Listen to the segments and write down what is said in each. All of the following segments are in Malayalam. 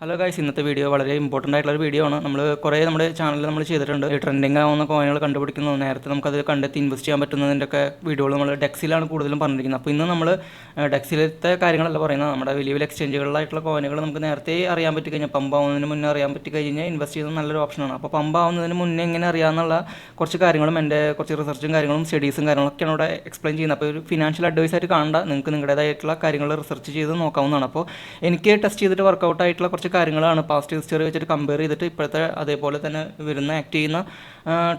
ഹലോ ഗൈസ് ഇന്നത്തെ വീഡിയോ വളരെ ഇമ്പോർട്ടന്റ് ആയിട്ടുള്ള ഒരു വീഡിയോ ആണ്. നമ്മൾ കുറേ നമ്മുടെ ചാനലിൽ നമ്മൾ ചെയ്തിട്ടുണ്ട്. ട്രെൻഡിങ് ആവുന്ന കോയിനുകൾ കണ്ടുപിടിക്കുന്നത് നേരത്തെ നമുക്കത് കണ്ടെത്തി ഇൻവെസ്റ്റ് ചെയ്യാൻ പറ്റുന്നതിന്റെ ഒക്കെ വീഡിയോകൾ നമ്മൾ ഡെക്സിലാണ് കൂടുതലും പറഞ്ഞിരിക്കുന്നത്. അപ്പോൾ ഇന്ന് നമ്മൾ ഡെക്സിലത്തെ കാര്യങ്ങളല്ല പറയുന്നത്. നമ്മുടെ വലിയ വലിയ എക്സ്ചേഞ്ചുകളിലായിട്ടുള്ള കോയിനുകൾ നമുക്ക് നേരത്തെ അറിയാൻ പറ്റി കഴിഞ്ഞാൽ പമ്പ് ആവുന്നതിന് മുന്നേ അറിയാൻ പറ്റി കഴിഞ്ഞാൽ ഇൻവെസ്റ്റ് ചെയ്യുന്നത് നല്ലൊരു ഓപ്ഷനാണ് അപ്പോൾ പമ്പ് ആവുന്നതിന് മുന്നേ എങ്ങനെ അറിയാമെന്നുള്ള കുറച്ച് കാര്യങ്ങളും എന്റെ കുറച്ച് റിസർച്ചും കാര്യങ്ങളും സ്റ്റഡീസും കാര്യങ്ങളൊക്കെയാണ് ഇവിടെ എക്സ്പ്ലെയിൻ ചെയ്യുന്നത്. അപ്പോൾ ഒരു ഫിനാൻഷ്യൽ അഡ്വൈസ് ആയിട്ട് കാണണ്ട. നിങ്ങൾക്ക് നിങ്ങളുടേതായിട്ടുള്ള കാര്യങ്ങൾ റിസർച്ച് ചെയ്ത് നോക്കാവുന്നതാണ്. അപ്പോൾ എനിക്ക് ടെസ്റ്റ് ചെയ്തിട്ട് വർക്കൗട്ട് ആയിട്ടുള്ള കുറച്ച് കാര്യങ്ങളാണ്. പാസ്റ്റ് ഹിസ്റ്ററി വെച്ചിട്ട് കമ്പയർ ചെയ്തിട്ട് ഇപ്പോഴത്തെ അതേപോലെ തന്നെ വരുന്ന ആക്ട് ചെയ്യുന്ന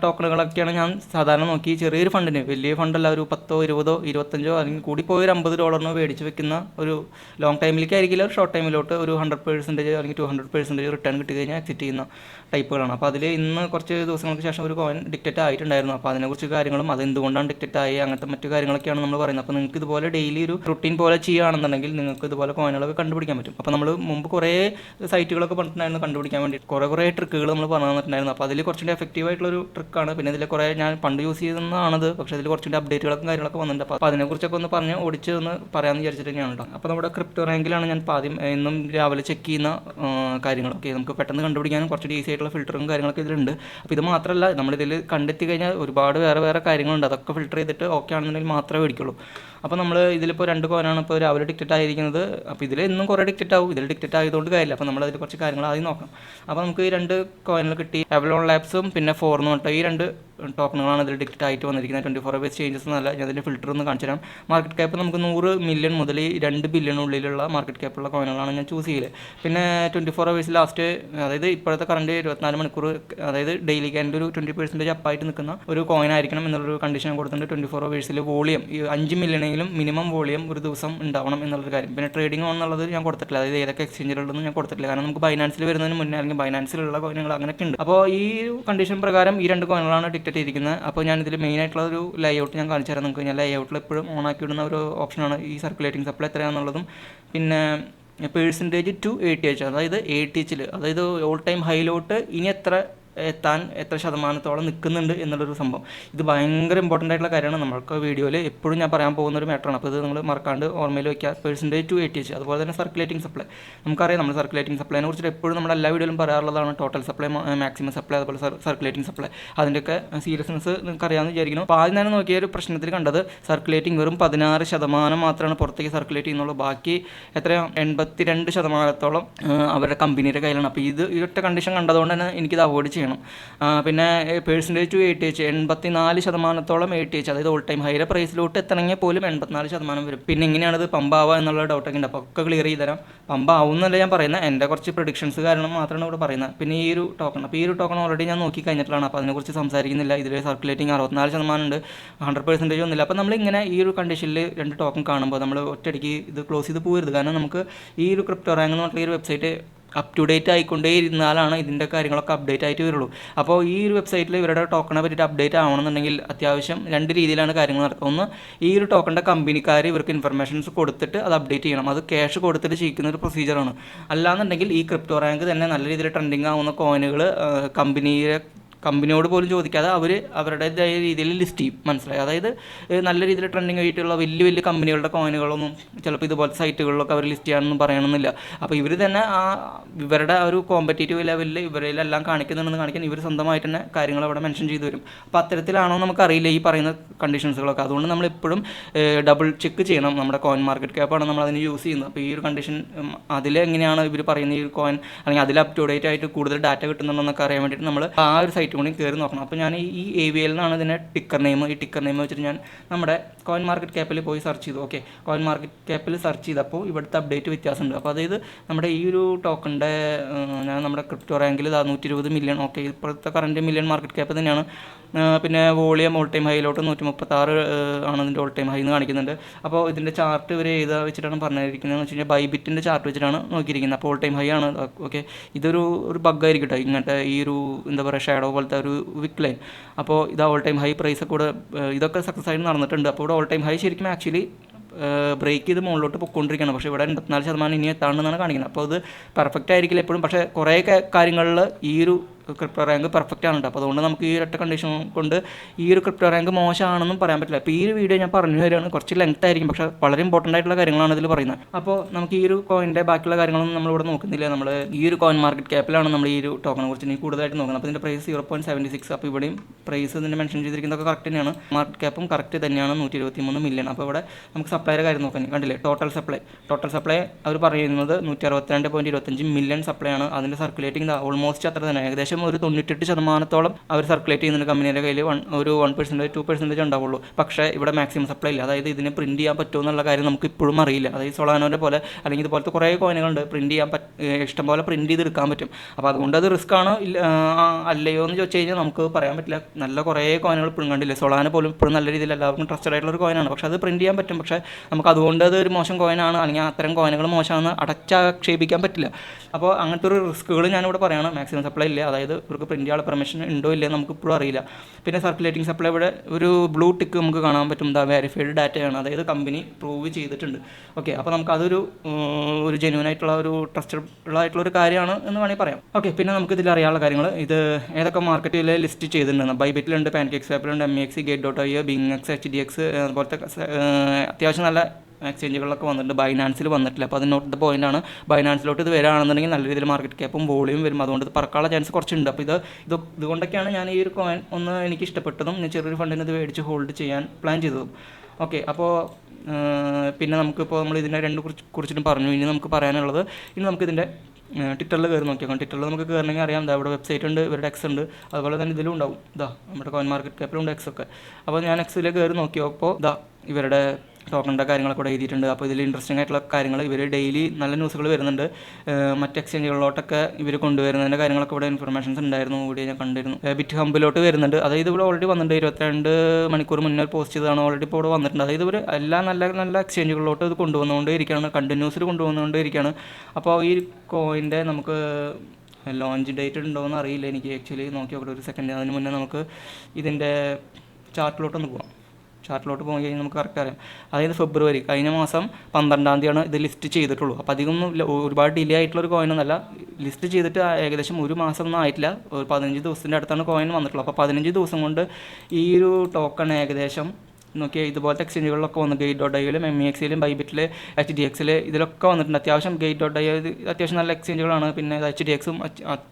ടോക്കണുകളൊക്കെയാണ് ഞാൻ സാധാരണ നോക്കി ചെറിയൊരു ഫണ്ടിന് വലിയ ഫണ്ടല്ല ഒരു പത്തോ ഇരുപതോ ഇരുപത്തഞ്ചോ അല്ലെങ്കിൽ കൂടി പോയി ഒരു അമ്പത് ഡോളറിനോ മേടിച്ച് വെക്കുന്ന ഒരു ലോങ് ടൈമിലേക്ക് ആയിരിക്കില്ല. ഒരു ഷോർട്ട് ടൈമിലോട്ട് ഒരു ഹൺഡ്രഡ് പേഴ്സന്റേജ് അല്ലെങ്കിൽ ടു ഹൺഡ്രഡ് പേഴ്സന്റേജ് റിട്ടേൺ കിട്ടി കഴിഞ്ഞാൽ എക്സിറ്റ് ചെയ്യുന്ന ടൈപ്പുകളാണ് അപ്പോൾ അതിൽ ഇന്ന് കുറച്ച് ദിവസങ്ങൾക്ക് ശേഷം ഒരു കോയിൻ ഡിക്റ്റേറ്റ് ആയിട്ടുണ്ടായിരുന്നു. അപ്പോൾ അതിനെക്കുറിച്ച് കാര്യങ്ങളും അത് എന്തുകൊണ്ടാണ് ഡിക്റ്റേറ്റ് ആയി അങ്ങനത്തെ മറ്റു കാര്യങ്ങളൊക്കെയാണ് നമ്മൾ പറയുന്നത്. അപ്പോൾ നിങ്ങൾക്ക് ഇതുപോലെ ഡെയിലി ഒരു റുട്ടീൻ പോലെ ചെയ്യുകയാണെന്നുണ്ടെങ്കിൽ നിങ്ങൾക്ക് ഇതുപോലെ കോയിനുകളൊക്കെ കണ്ടുപിടിക്കാൻ പറ്റും. അപ്പോൾ നമ്മൾ മുമ്പ് കുറേ സൈറ്റുകളൊക്കെ പറഞ്ഞിട്ടുണ്ടായിരുന്നു കണ്ടുപിടിക്കാൻ വേണ്ടി കുറേ കുറേ ട്രിക്കുകൾ നമ്മൾ പറഞ്ഞു തന്നിട്ടുണ്ടായിരുന്നു. അപ്പോൾ അതിൽ കുറച്ചുകൂടി എഫക്റ്റീവ് ആയിട്ടുള്ള ഒരു ട്രിക്കാണ് പിന്നെ ഇതിൽ കുറേ ഞാൻ പണ്ട് യൂസ് ചെയ്യുന്നതാണത് പക്ഷേ അതിൽ കുറച്ചുകൂടി അപ്ഡേറ്റുകളൊക്കെ കാര്യങ്ങളൊക്കെ വന്നിട്ടുണ്ട്. അപ്പോൾ അതിനെക്കുറിച്ചൊക്കെ ഒന്ന് പറഞ്ഞ് ഓടിച്ച് ഒന്ന് പറയാമെന്ന് വിചാരിച്ചിട്ട് തന്നെയാണ് കേട്ടോ. അപ്പോൾ നമ്മുടെ ക്രിപ്റ്റോ റാങ്കിലാണ് ഞാൻ ആദ്യം എന്നും രാവിലെ ചെക്ക് ചെയ്യുന്ന കാര്യങ്ങളൊക്കെ നമുക്ക് പെട്ടെന്ന് കണ്ടുപിടിക്കാനും കുറച്ചുകൂടി ഈസി ആയിട്ടുള്ള ഫിൽറ്ററും കാര്യങ്ങളൊക്കെ ഇതിലുണ്ട്. അപ്പോൾ ഇത് മാത്രമല്ല നമ്മളിതിൽ കണ്ടെത്തി കഴിഞ്ഞാൽ ഒരുപാട് വേറെ വേറെ കാര്യങ്ങളുണ്ട്. അതൊക്കെ ഫിൽറ്റർ ചെയ്തിട്ട് ഓക്കെ ആണെന്നുണ്ടെങ്കിൽ മാത്രമേ മേടിക്കുള്ളൂ. അപ്പോൾ നമ്മൾ ഇതിലിപ്പോൾ രണ്ട് കോയിനാണ് ഇപ്പോൾ രാവിലെ ടിക്കറ്റ് ആയിരിക്കുന്നത്. അപ്പോൾ ഇതിൽ ഇന്നും കുറേ ടിക്കറ്റ് ആവും. ഇതിൽ ടിക്കറ്റ് ആയതുകൊണ്ട് കാര്യമില്ല. അപ്പോൾ നമ്മൾ അതിൽ കുറച്ച് കാര്യങ്ങൾ ആദ്യം നോക്കാം അപ്പോൾ നമുക്ക് ഈ രണ്ട് കോയിനുകൾ കിട്ടി എവലോൺ ലാബ്സും പിന്നെ ഫോർ എന്ന് ഈ രണ്ട് ടോക്കണുകളാണ് ഇതിൽ ടിക്കറ്റ് ആയിട്ട് വന്നിരിക്കുന്നത്. ട്വന്റി ഫോർ ബേസ് ചേഞ്ചസ് എന്നല്ല ഞാൻ അതിന്റെ ഫിൽറ്റർ ഒന്ന് കാണിച്ചു തരാം. മാർക്കറ്റ് ക്യാപ്പ് നമുക്ക് നൂറ് മില്യൺ മുതൽ രണ്ട് ബില്യൺ ഉള്ളിലുള്ള മാർക്കറ്റ് ക്യാപ്പുള്ള കോയിനുകളാണ് ഞാൻ ചൂസ് ചെയ്യൽ. പിന്നെ ട്വന്റി ഫോർ അവേഴ്സ് ലാസ്റ്റ് അതായത് ഇപ്പോഴത്തെ കറണ്ട് ഇരുപത്തിനാല് മണിക്കൂർ അതായത് ഡെയിലി ക്യാന്റെ ഒരു ട്വന്റി പെർസെന്റേജ് അപ്പായിട്ട് നിൽക്കുന്ന ഒരു കോയിൻ ആയിരിക്കണം എന്നുള്ളൊരു കണ്ടീഷൻ കൊടുത്തിട്ടുണ്ട്. ട്വന്റി ഫോർ അവേഴ്സിൽ വോളിയം ഈ അഞ്ച് മില്യണെങ്കിലും മിനിമം വോളിയം ഒരു ദിവസം ഉണ്ടാവണം എന്നുള്ളൊരു കാര്യം. പിന്നെ ട്രേഡിംഗ് ഓൺ എന്നുള്ളത് ഞാൻ കൊടുത്തിട്ടില്ല. അതായത് ഏതൊക്കെ എക്സ്ചേഞ്ചുകളിലൊന്നും ഞാൻ കൊടുത്തിട്ടില്ല. കാരണം നമുക്ക് ബൈനാൻസിൽ വരുന്നതിന് മുന്നേ അല്ലെങ്കിൽ ബൈനാൻസിലുള്ള കോയിനുകൾ അങ്ങനെയൊക്കെ ഉണ്ട്. അപ്പോൾ ഈ കണ്ടീഷൻ പ്രകാരം ഈ രണ്ട് കോയിനുകളാണ് ടിക്കറ്റ് ചെയ്തിരിക്കുന്നത്. അപ്പോൾ ഞാൻ ഇതിൽ മെയിൻ ആയിട്ടുള്ള ഒരു ലേ ഔട്ട് ഞാൻ കാണിച്ചു തരാം നിങ്ങൾക്ക്. ഞാൻ ലേ ഔട്ടിൽ എപ്പോഴും ഓൺ ആക്കി വിടുന്ന ഒരു ഓപ്ഷനാണ് ഈ സർക്കുലേറ്റിംഗ് സപ്ലൈ എത്രയാണെന്നുള്ളതും പിന്നെ percentage to A T H അതായത് എ ടി എച്ചിൽ അതായത് ഓൾ ടൈം ഹൈലോട്ട് ഇനി എത്ര എത്താൻ എത്ര ശതമാനത്തോളം നിൽക്കുന്നുണ്ട് എന്നുള്ളൊരു സംഭവം. ഇത് ഭയങ്കര ഇമ്പോർട്ടന്റ് ആയിട്ടുള്ള കാര്യമാണ്. നമ്മൾക്ക് വീഡിയോയിൽ എപ്പോഴും ഞാൻ പറയാൻ പോകുന്ന ഒരു മാറ്ററാണ് അപ്പോൾ ഇത് നിങ്ങൾ മറക്കാണ്ട് ഓർമ്മയിൽ വയ്ക്കുക. പേഴ്സന്റേജ് ടു എയ്റ്റി എച്ച് അതുപോലെ തന്നെ സർക്കുലേറ്റിംഗ് സപ്ലൈ നമുക്കറിയാം നമ്മൾ സർക്കുലേറ്റിംഗ് സപ്ലൈനെ കുറിച്ചിട്ട് എപ്പോഴും നമ്മൾ എല്ലാ വീഡിയോയിലും പറയാറുള്ളതാണ്. ടോട്ടൽ സപ്ലൈ മാക്സിമം സപ്ലൈ അതുപോലെ സർക്കുലേറ്റിംഗ് സപ്ലൈ അതിന്റെയൊക്കെ സീരിയസ്നെസ് നിങ്ങൾക്ക് അറിയാമെന്ന് വിചാരിക്കുന്നു. അപ്പോൾ ആദ്യം തന്നെ നോക്കിയ ഒരു പ്രശ്നത്തിൽ കണ്ടത് സർക്കുലേറ്റിംഗ് വെറും പതിനാറ് ശതമാനം മാത്രമാണ് പുറത്തേക്ക് സർക്കുലേറ്റ് ചെയ്യുന്നുള്ളൂ. ബാക്കി എത്രയാണ് എൺപത്തിരണ്ട് ശതമാനത്തോളം ആ, അവരുടെ കമ്പനിയുടെ കയ്യിലാണ്. അപ്പോൾ ഇത് ഈ കണ്ടീഷൻ കണ്ടതുകൊണ്ട് തന്നെ എനിക്കിത് അവോയ്ഡ് ചെയ്യണം. ആ, പിന്നെ പേഴ്സന്റേജ് ടു എയ്റ്റി എച്ച് എൺപത്തി നാല് ശതമാനത്തോളം എയ്റ്റി എച്ച് അതായത് ഓൾ ടൈം ഹൈയുടെ പ്രൈസിലോട്ട് എത്തണമെങ്കിൽ പോലും എൺപത്തിനാല് ശതമാനം വരും. പിന്നെ എങ്ങനെയാണിത് പമ്പാവുക എന്നുള്ള ഡൗട്ടൊക്കെ ഉണ്ട്. അപ്പോൾ ഒക്കെ ക്ലിയർ ചെയ്ത് തരാം. പമ്പാവും എന്നല്ല ഞാൻ പറയുന്നത്. എന്റെ കുറച്ച് പ്രൊഡിക്ഷൻസ് കാരണം മാത്രമാണ് ഇവിടെ പറയുന്നത്. പിന്നെ ഈ ഒരു ടോക്കൺ അപ്പോൾ ഈ ഒരു ടോക്കൺ ഓൾറെഡി ഞാൻ നോക്കി കഴിഞ്ഞിട്ടുള്ളതാണ്. അപ്പോൾ അതിനെക്കുറിച്ച് സംസാരിക്കുന്നില്ല. ഇതിൽ സർക്കുലേറ്റിംഗ് അറുപത്തിനാല് ശതമാനം ഉണ്ട് ഹൺഡ്രഡ് പെർസെന്റേജ് ഒന്നുമില്ല. അപ്പോൾ നമ്മളിങ്ങനെ ഈ ഒരു കണ്ടീഷനിൽ രണ്ട് ടോക്കൺ കാണുമ്പോൾ നമ്മൾ ഒറ്റയടിക്ക് ഇത് ക്ലോസ് ചെയ്ത് പോകരുത് കാരണം നമുക്ക് ഈ ഒരു ക്രിപ്റ്റോ റാങ്ക് എന്ന് പറഞ്ഞിട്ടുള്ള ഈ ഒരു വെബ്സൈറ്റ് അപ് ടു ഡേറ്റ് ആയിക്കൊണ്ടേ ഇരുന്നാലാണ് ഇതിന്റെ കാര്യങ്ങളൊക്കെ അപ്ഡേറ്റ് ആയിട്ട് വരുള്ളൂ. അപ്പോൾ ഈ ഒരു വെബ്സൈറ്റിൽ ഇവരുടെ ടോക്കണെ പറ്റിയിട്ട് അപ്ഡേറ്റ് ആവണമെന്നുണ്ടെങ്കിൽ അത്യാവശ്യം രണ്ട് രീതിയിലാണ് കാര്യങ്ങൾ നടക്കുക ഒന്ന് ഈ ഒരു ടോക്കണിന്റെ കമ്പനിക്കാർ ഇവർക്ക് ഇൻഫർമേഷൻസ് കൊടുത്തിട്ട് അത് അപ്ഡേറ്റ് ചെയ്യണം. അത് ക്യാഷ് കൊടുത്തിട്ട് ചെയ്യിക്കുന്ന ഒരു പ്രൊസീജിയറാണ് അല്ലാന്നുണ്ടെങ്കിൽ ഈ ക്രിപ്റ്റോ റാങ്ക് തന്നെ നല്ല രീതിയിൽ ട്രെൻഡിങ് ആവുന്ന കോയിനുകൾ കമ്പനിയെ കമ്പനിയോട് പോലും ചോദിക്കാതെ അവർ അവരുടേതായ രീതിയിൽ ലിസ്റ്റ് ചെയ്യും. മനസ്സിലായി? അതായത് നല്ല രീതിയിൽ ട്രെൻഡിങ് ആയിട്ടുള്ള വലിയ വലിയ കമ്പനികളുടെ കോയിനുകളൊന്നും ചിലപ്പോൾ ഇതുപോലെ സൈറ്റുകളിലൊക്കെ അവർ ലിസ്റ്റ് ചെയ്യാനൊന്നും പറയണമെന്നില്ല അപ്പോൾ ഇവർ തന്നെ ആ ഇവരുടെ ഒരു കോമ്പറ്റേറ്റീവ് ലെവലിൽ ഇവരിലെല്ലാം കാണിക്കുന്നുണ്ടെന്ന് കാണിക്കാൻ ഇവർ സ്വന്തമായിട്ട് തന്നെ കാര്യങ്ങൾ അവിടെ മെൻഷൻ ചെയ്തു വരും. അപ്പോൾ അത്തരത്തിലാണോ നമുക്കറിയില്ല ഈ പറയുന്ന കണ്ടീഷൻസുകളൊക്കെ അതുകൊണ്ട് നമ്മൾ എപ്പോഴും ഡബിൾ ചെക്ക് ചെയ്യണം നമ്മുടെ കോയിൻ മാർക്കറ്റ് ക്യാപ്പാണ് നമ്മൾ അതിന് യൂസ് ചെയ്യുന്നത്. അപ്പോൾ ഈ ഒരു കണ്ടീഷൻ അതിൽ എങ്ങനെയാണ് ഇവർ പറയുന്ന ഈ കോയിൻ അല്ലെങ്കിൽ അതിൽ അപ് ടു ഡേറ്റ് ആയിട്ട് കൂടുതൽ ഡാറ്റ കിട്ടുന്നുണ്ടെന്നൊക്കെ അറിയാൻ വേണ്ടിയിട്ട് നമ്മൾ ആ ഒരു സൈറ്റ് കൂടി കയറി നോക്കണം. അപ്പോൾ ഞാൻ ഈ എ വി എൽ ഇതിന്റെ ടിക്കർ നെയിം ഈ ടിക്കർ നെയിം വെച്ചിട്ട് ഞാൻ നമ്മുടെ കോയിൻ മാർക്കറ്റ് ക്യാപ്പിൽ പോയി സെർച്ച് ചെയ്തു. ഓക്കെ കോയിൻ മാർക്കറ്റ് ക്യാപ്പിൽ സെർച്ച് ചെയ്തപ്പോൾ ഇവിടുത്തെ അപ്ഡേറ്റ് വ്യത്യാസമുണ്ട്. അപ്പോൾ അതായത് നമ്മുടെ ഈ ഒരു ടോക്കണിന്റെ ഞാൻ നമ്മുടെ ക്രിപ്റ്റോ റാങ്കിൽ നൂറ്റി ഇരുപത് മില്യൺ ഓക്കെ ഇപ്പോഴത്തെ കറന്റ് മില്യൺ മാർക്കറ്റ് ക്യാപ്പ് തന്നെയാണ്. പിന്നെ വോളിയം ഓൾ ടൈം ഹൈയിലോട്ട് നൂറ്റി മുപ്പത്താറ് ആണ് ഇതിന്റെ ഓൾ ടൈം ഹൈ എന്ന് കാണിക്കുന്നുണ്ട്. അപ്പോൾ ഇതിന്റെ ചാർട്ട് ഇവർ ഏതാ വെച്ചിട്ടാണ് പറഞ്ഞിരിക്കുന്നത് വെച്ച് കഴിഞ്ഞാൽ ബൈബിറ്റിന്റെ ചാർട്ട് വെച്ചിട്ടാണ് നോക്കിയിരിക്കുന്നത്. അപ്പോൾ ഓൾ ടൈം ഹൈ ആണ്. ഓക്കെ ഇതൊരു ഒരു ബഗ്ഗായിരിക്കും കേട്ടോ ഇങ്ങനത്തെ ഈ ഒരു എന്താ പറയുക ഷാഡോ പോലത്തെ ഒരു വിക്ക് ലൈൻ അപ്പോൾ ഇത് ഓൾ ടൈം ഹൈ പ്രൈസ് കൂടെ ഇതൊക്കെ സക്സസ് ആയിട്ട് നടന്നിട്ടുണ്ട്. അപ്പോൾ ഇവിടെ ഓൾ ടൈം ഹൈ ശരിക്കും ആക്ച്വലി ബ്രേക്ക് ചെയ്ത് മുകളിലോട്ട് പൊയ്ക്കൊണ്ടിരിക്കുകയാണ് പക്ഷേ ഇവിടെ എൺപത്തിനാല് ശതമാനം ഇനി എത്താണെന്നാണ് കാണിക്കുന്നത്. അപ്പോൾ അത് പെർഫെക്റ്റ് ആയിരിക്കില്ല എപ്പോഴും. പക്ഷേ കുറേ കാര്യങ്ങളിൽ ഈ ഒരു ക്രിപ്റ്റോ റാങ്ക് പെർഫെക്റ്റ് ആണ് അപ്പോൾ അതുകൊണ്ട് നമുക്ക് ഈ ഒരൊറ്റ കണ്ടീഷൻ കൊണ്ട് ഈ ഒരു ക്രിപ്റ്റോ റാങ്ക് മോശമാണെന്നും പറയാൻ പറ്റില്ല. അപ്പോൾ ഈ ഒരു വീഡിയോ ഞാൻ പറഞ്ഞു തരികയാണ് കുറച്ച് ലെങ്ത് ആയിരിക്കും. പക്ഷേ വളരെ ഇമ്പോർട്ടന്റ് ആയിട്ടുള്ള കാര്യങ്ങളാണ് ഇതിൽ പറയുന്നത്. അപ്പോൾ നമുക്ക് ഈ ഒരു കോയിന്റെ ബാക്കിയുള്ള കാര്യങ്ങളൊന്നും നമ്മളിവിടെ നോക്കുന്നില്ല. നമ്മൾ ഈ ഒരു കോയിൻ മാർക്കറ്റ് ക്യാപ്പിലാണ് നമ്മൾ ഈ ഒരു ടോക്കണെ കുറിച്ച് ഇനി കൂടുതലായിട്ട് നോക്കുന്നത്. അപ്പോൾ ഇതിന്റെ price zero point seventy six അപ്പോൾ ഇവിടെയും പ്രൈസ് ഇതിന്റെ മെൻഷൻ ചെയ്തിരിക്കുന്നതൊക്കെ കറക്റ്റ് തന്നെയാണ്. മാർക്കറ്റ് ക്യാപ്പും കറക്റ്റ് തന്നെയാണ്. നൂറ്റി ഇരുപത്തി മൂന്ന് മില്യൺ അപ്പോൾ ഇവിടെ നമുക്ക് സപ്ലൈയുടെ കാര്യം നോക്കാൻ കണ്ടില്ലേ? ടോട്ടൽ സപ്ലൈ ടോട്ടൽ സപ്ലൈ അവർ പറയുന്നത് നൂറ്റി അറുപത്തിരണ്ട് പോയിന്റ് ഇരുപത്തഞ്ച് മില്യൺ സപ്ലൈ ആണ് അതിന്റെ സർക്കുലേറ്റിംഗ് ഓൾമോസ്റ്റ് അത്ര തന്നെ. ഏകദേശം ഒരു തൊണ്ണൂറ്റെട്ട് ശതമാനത്തോളം അവർ സർക്കുലേറ്റ് ചെയ്യുന്നുണ്ട് കമ്പനിയുടെ കയ്യിൽ വൺ ഒരു വൺ പെർസെന്റേജ് ടു പെർസെന്റേജ് ഉണ്ടാവുള്ളൂ. പക്ഷേ ഇവിടെ മാക്സിമം സപ്ലൈ ഇല്ല. അതായത് ഇതിനെ പ്രിന്റ് ചെയ്യാൻ പറ്റുമോ എന്നുള്ള കാര്യം നമുക്ക് ഇപ്പോഴും അറിയില്ല. അതായത് സൊളാനോന്റെ പോലെ അല്ലെങ്കിൽ ഇതുപോലത്തെ കുറേ കോയിനുകളുണ്ട് പ്രിന്റ് ചെയ്യാൻ പറ്റ ഇഷ്ടംപോലെ ചെയ്ത് എടുക്കാൻ പറ്റും. അപ്പോൾ അതുകൊണ്ട് അത് റിസ്ക് ആണോ ഇല്ല അല്ലയോ എന്ന് ചോദിച്ചു കഴിഞ്ഞാൽ നമുക്ക് പറയാൻ പറ്റില്ല. നല്ല കുറേ കോയിനുകൾ ഇപ്പോഴും കണ്ടില്ലേ? സൊളാന പോലും ഇപ്പോഴും നല്ല രീതിയിൽ എല്ലാവർക്കും ട്രസ്റ്റഡ് ആയിട്ടുള്ള ഒരു കോയിനാണ് പക്ഷേ അത് പ്രിന്റ് ചെയ്യാൻ പറ്റും. പക്ഷേ നമുക്ക് അതുകൊണ്ട് അത് ഒരു മോശം കോയിനാണ് അല്ലെങ്കിൽ അത്തരം കോയിനുകൾ മോശമാണെന്ന് അടച്ചാക്ഷേപിക്കാൻ പറ്റില്ല. അപ്പോൾ അങ്ങനത്തെ ഒരു റിസ്ക്കുകൾ ഞാനിവിടെ പറയുകയാണ് മാക്സിമം സപ്ലൈ ഇല്ല. അതായത് ഇവർക്ക് പ്രിന്റ് ചെയ്യാനുള്ള പെർമിഷൻ ഉണ്ടോ ഇല്ലയോ നമുക്ക് ഇപ്പോഴും അറിയില്ല. പിന്നെ സർക്കുലേറ്റിംഗ് സപ്ലൈ ഇവിടെ ഒരു ബ്ലൂ ടിക്ക് നമുക്ക് കാണാൻ പറ്റും. എന്താ വെരിഫൈഡ് ഡാറ്റയാണ് അതായത് കമ്പനി പ്രൂവ് ചെയ്തിട്ടുണ്ട്. ഓക്കെ അപ്പോൾ നമുക്ക് അതൊരു ഒരു ജെന്യൂൻ ആയിട്ടുള്ള ഒരു ട്രസ്റ്റഡ് ആയിട്ടുള്ള ഒരു കാര്യമാണ് എന്ന് വേണമെങ്കിൽ പറയാം. ഓക്കെ പിന്നെ നമുക്ക് ഇതിൽ അറിയാനുള്ള കാര്യങ്ങൾ ഇത് ഏതൊക്കെ മാർക്കറ്റിൽ ലിസ്റ്റ് ചെയ്തിട്ടുണ്ട്. ബൈബിറ്റിലുണ്ട് pancakes ആപ്പിലുണ്ട് M X gate dot I Bing X H D X അതുപോലത്തെ അത്യാവശ്യം നല്ല എക്സ്ചേഞ്ചുകളിലൊക്കെ വന്നിട്ടുണ്ട്. ബൈനാൻസിൽ വന്നിട്ടില്ല. അപ്പോൾ അത് നോട്ട് ആണ്. ബൈനാൻസിലോട്ട് ഇത് വരാണെന്നുണ്ടെങ്കിൽ നല്ല രീതിയിൽ മാർക്കറ്റ് ക്യാപ്പും വോളിയും വരും. അതുകൊണ്ട് ഇത് പറക്കാനുള്ള ചാൻസ് കുറച്ചുണ്ട്. അപ്പോൾ ഇത് ഇത് ഇതുകൊണ്ടൊക്കെയാണ് ഞാൻ ഈ ഒരു കോയിൻ ഒന്ന് എനിക്ക് ഇഷ്ടപ്പെട്ടതും ഞാൻ ചെറിയൊരു ഫണ്ടിന് ഇത് മേടിച്ച് ഹോൾഡ് ചെയ്യാൻ പ്ലാൻ ചെയ്തതും. ഓക്കെ അപ്പോൾ പിന്നെ നമുക്കിപ്പോൾ നമ്മൾ ഇതിനെ രണ്ട് കുറിച്ച് കുറിച്ചിട്ടും പറഞ്ഞു. ഇനി നമുക്ക് പറയാനുള്ളത് ഇനി നമുക്കിതിന്റെ ട്വിറ്ററിൽ കയറി നോക്കിയാൽ ട്വിറ്ററിൽ നമുക്ക് കയറണമെങ്കിൽ അറിയാം. ഇതാ ഇവിടെ വെബ്സൈറ്റ് ഉണ്ട് ഇവരുടെ എക്സ് ഉണ്ട്. അതുപോലെ തന്നെ ഇതിലും ഉണ്ടാവും. ഇതാ നമ്മുടെ കോയിൻ മാർക്കറ്റ് ക്യാപ്പിലുണ്ട് എക്സ് ഒക്കെ. അപ്പോൾ ഞാൻ എക്സിൽ കയറി നോക്കിയപ്പോൾ ഇതാ ഇവരുടെ ടോക്കണിന്റെ കാര്യങ്ങളൊക്കെ കൂടെ എഴുതിയിട്ടുണ്ട്. അപ്പോൾ ഇതിൽ ഇൻട്രസ്റ്റിംഗ് ആയിട്ടുള്ള കാര്യങ്ങൾ ഇവർ ഡെയിലി നല്ല ന്യൂസുകൾ വരുന്നുണ്ട്. മറ്റ് എക്സ്ചേഞ്ചുകളിലോട്ടൊക്കെ ഇവർ കൊണ്ടുവരുന്നതിന്റെ കാര്യങ്ങളൊക്കെ ഇവിടെ ഇൻഫർമേഷൻസ് ഉണ്ടായിരുന്നു. കൂടി ഞാൻ കണ്ടിരുന്നു. ബിറ്റ് ഹമ്പിലോട്ട് വരുന്നുണ്ട്. അതായത് ഇവിടെ ഓൾറെഡി വന്നിട്ടുണ്ട്. ഇരുപത്തിരണ്ട് മണിക്കൂർ മുന്നേ പോസ്റ്റ് ചെയ്തതാണ് ഓൾറെഡി ഇപ്പോൾ ഇവിടെ വന്നിട്ടുണ്ട്. അതായത് ഇവർ എല്ലാ നല്ല നല്ല എക്സ്ചേഞ്ചുകളിലോട്ട് ഇത് കൊണ്ടുവന്നുകൊണ്ടിരിക്കുകയാണ് കണ്ടിന്യൂസിൽ കൊണ്ടുവന്നുകൊണ്ടേ ഇരിക്കുകയാണ്. അപ്പോൾ ഈ കോയിന്റെ നമുക്ക് ലോഞ്ച് ഡേറ്റ് ഉണ്ടോ എന്ന് അറിയില്ല. എനിക്ക് ആക്ച്വലി നോക്കി ഒരു സെക്കൻഡ് അതിന് മുന്നേ നമുക്ക് ഇതിന്റെ ചാർട്ടിലോട്ടൊന്ന് പോകാം ചാർട്ടിലോട്ട് പോയി കഴിഞ്ഞാൽ നമുക്ക് കറക്റ്റ് അറിയാം. അതായത് ഫെബ്രുവരി കഴിഞ്ഞ മാസം പന്ത്രണ്ടാം തീയതിയാണ് ഇത് ലിസ്റ്റ് ചെയ്തിട്ടുള്ളൂ. അപ്പോൾ ഇല്ല, ഒരുപാട് ഡിലേ ആയിട്ടുള്ള ഒരു കോയിൻ ഒന്നല്ല. ലിസ്റ്റ് ചെയ്തിട്ട് ഏകദേശം ഒരു മാസം ഒന്നും ആയിട്ടില്ല. ഒരു പതിനഞ്ച് ദിവസത്തിന്റെ അടുത്താണ് കോയിൻ വന്നിട്ടുള്ളൂ അപ്പോൾ പതിനഞ്ച് ദിവസം കൊണ്ട് ഈ ഒരു ടോക്കൺ ഏകദേശം നോക്കിയാൽ ഇതുപോലത്തെ എക്സ്ചേഞ്ചുകളിലൊക്കെ വന്നു ഗേറ്റ് ഡോട്ട് ഐയിലും എം ഇ എക്സിലും ബൈബിറ്റിൽ എച്ച് ഡി എക്സിൽ ഇതിലൊക്കെ വന്നിട്ടുണ്ട്. അത്യാവശ്യം ഗേറ്റ് ഡോട്ട് ഐ അത്യാവശ്യം നല്ല എക്സ്ചേഞ്ചുകളാണ് പിന്നെ എച്ച് ഡി എക്സും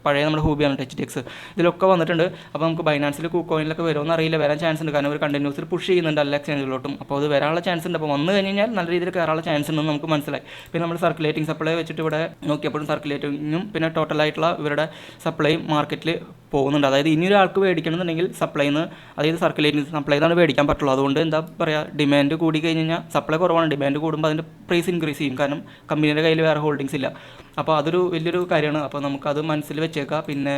പഴയ നമ്മുടെ ഹൂബിയാണ് എച്ച് ഡി എക്സ് ഇതിലൊക്കെ വന്നിട്ടുണ്ട്. അപ്പോൾ നമുക്ക് ബൈനാൻസിൽ കോയിനിലൊക്കെ വരുമെന്ന് അറിയില്ല. വരാൻ ചാൻസ് ഉണ്ട്. കാരണം ഒരു കണ്ടിന്യൂസിൽ പുഷ് ചെയ്യുന്നുണ്ട് എല്ലാ എക്സ്ചേഞ്ചുകളിലോട്ടും അപ്പോൾ അത് വരാനുള്ള ചാൻസ് ഉണ്ട്. അപ്പോൾ വന്നു കഴിഞ്ഞ് കഴിഞ്ഞാൽ നല്ല രീതിയിൽ കയറാനുള്ള ചാൻസ് ഉണ്ടെന്ന് നമുക്ക് മനസ്സിലായി. പിന്നെ നമ്മൾ സർക്കുലേറ്റിംഗ് സപ്ലൈ വെച്ചിട്ട് ഇവിടെ നോക്കിയപ്പോഴും സർക്കുലേറ്റിങ്ങും പിന്നെ ടോട്ടലായിട്ടുള്ള ഇവരുടെ സപ്ലൈ മാർക്കറ്റിൽ പോകുന്നുണ്ട്. അതായത് ഇനി ഒരാൾക്ക് മേടിക്കണമെന്നുണ്ടെങ്കിൽ സപ്ലൈന്ന് അതായത് സർക്കുലേറ്റിംഗ് സപ്ലൈ എന്നാണ് മേടിക്കാൻ പറ്റുള്ളൂ. അതുകൊണ്ട് എന്താ പറയുക ഡിമാൻഡ് കൂടി കഴിഞ്ഞ് കഴിഞ്ഞാൽ സപ്ലൈ കുറവാണ്. ഡിമാൻഡ് കൂടുമ്പോൾ അതിന്റെ പ്രൈസ് ഇൻക്രീസ് ചെയ്യും. കാരണം കമ്പനിയുടെ കയ്യിൽ വേറെ ഹോൾഡിങ്സ് ഇല്ല. അപ്പോൾ അതൊരു വലിയൊരു കാര്യമാണ്. അപ്പോൾ നമുക്കത് മനസ്സിൽ വെച്ചേക്കാം. പിന്നെ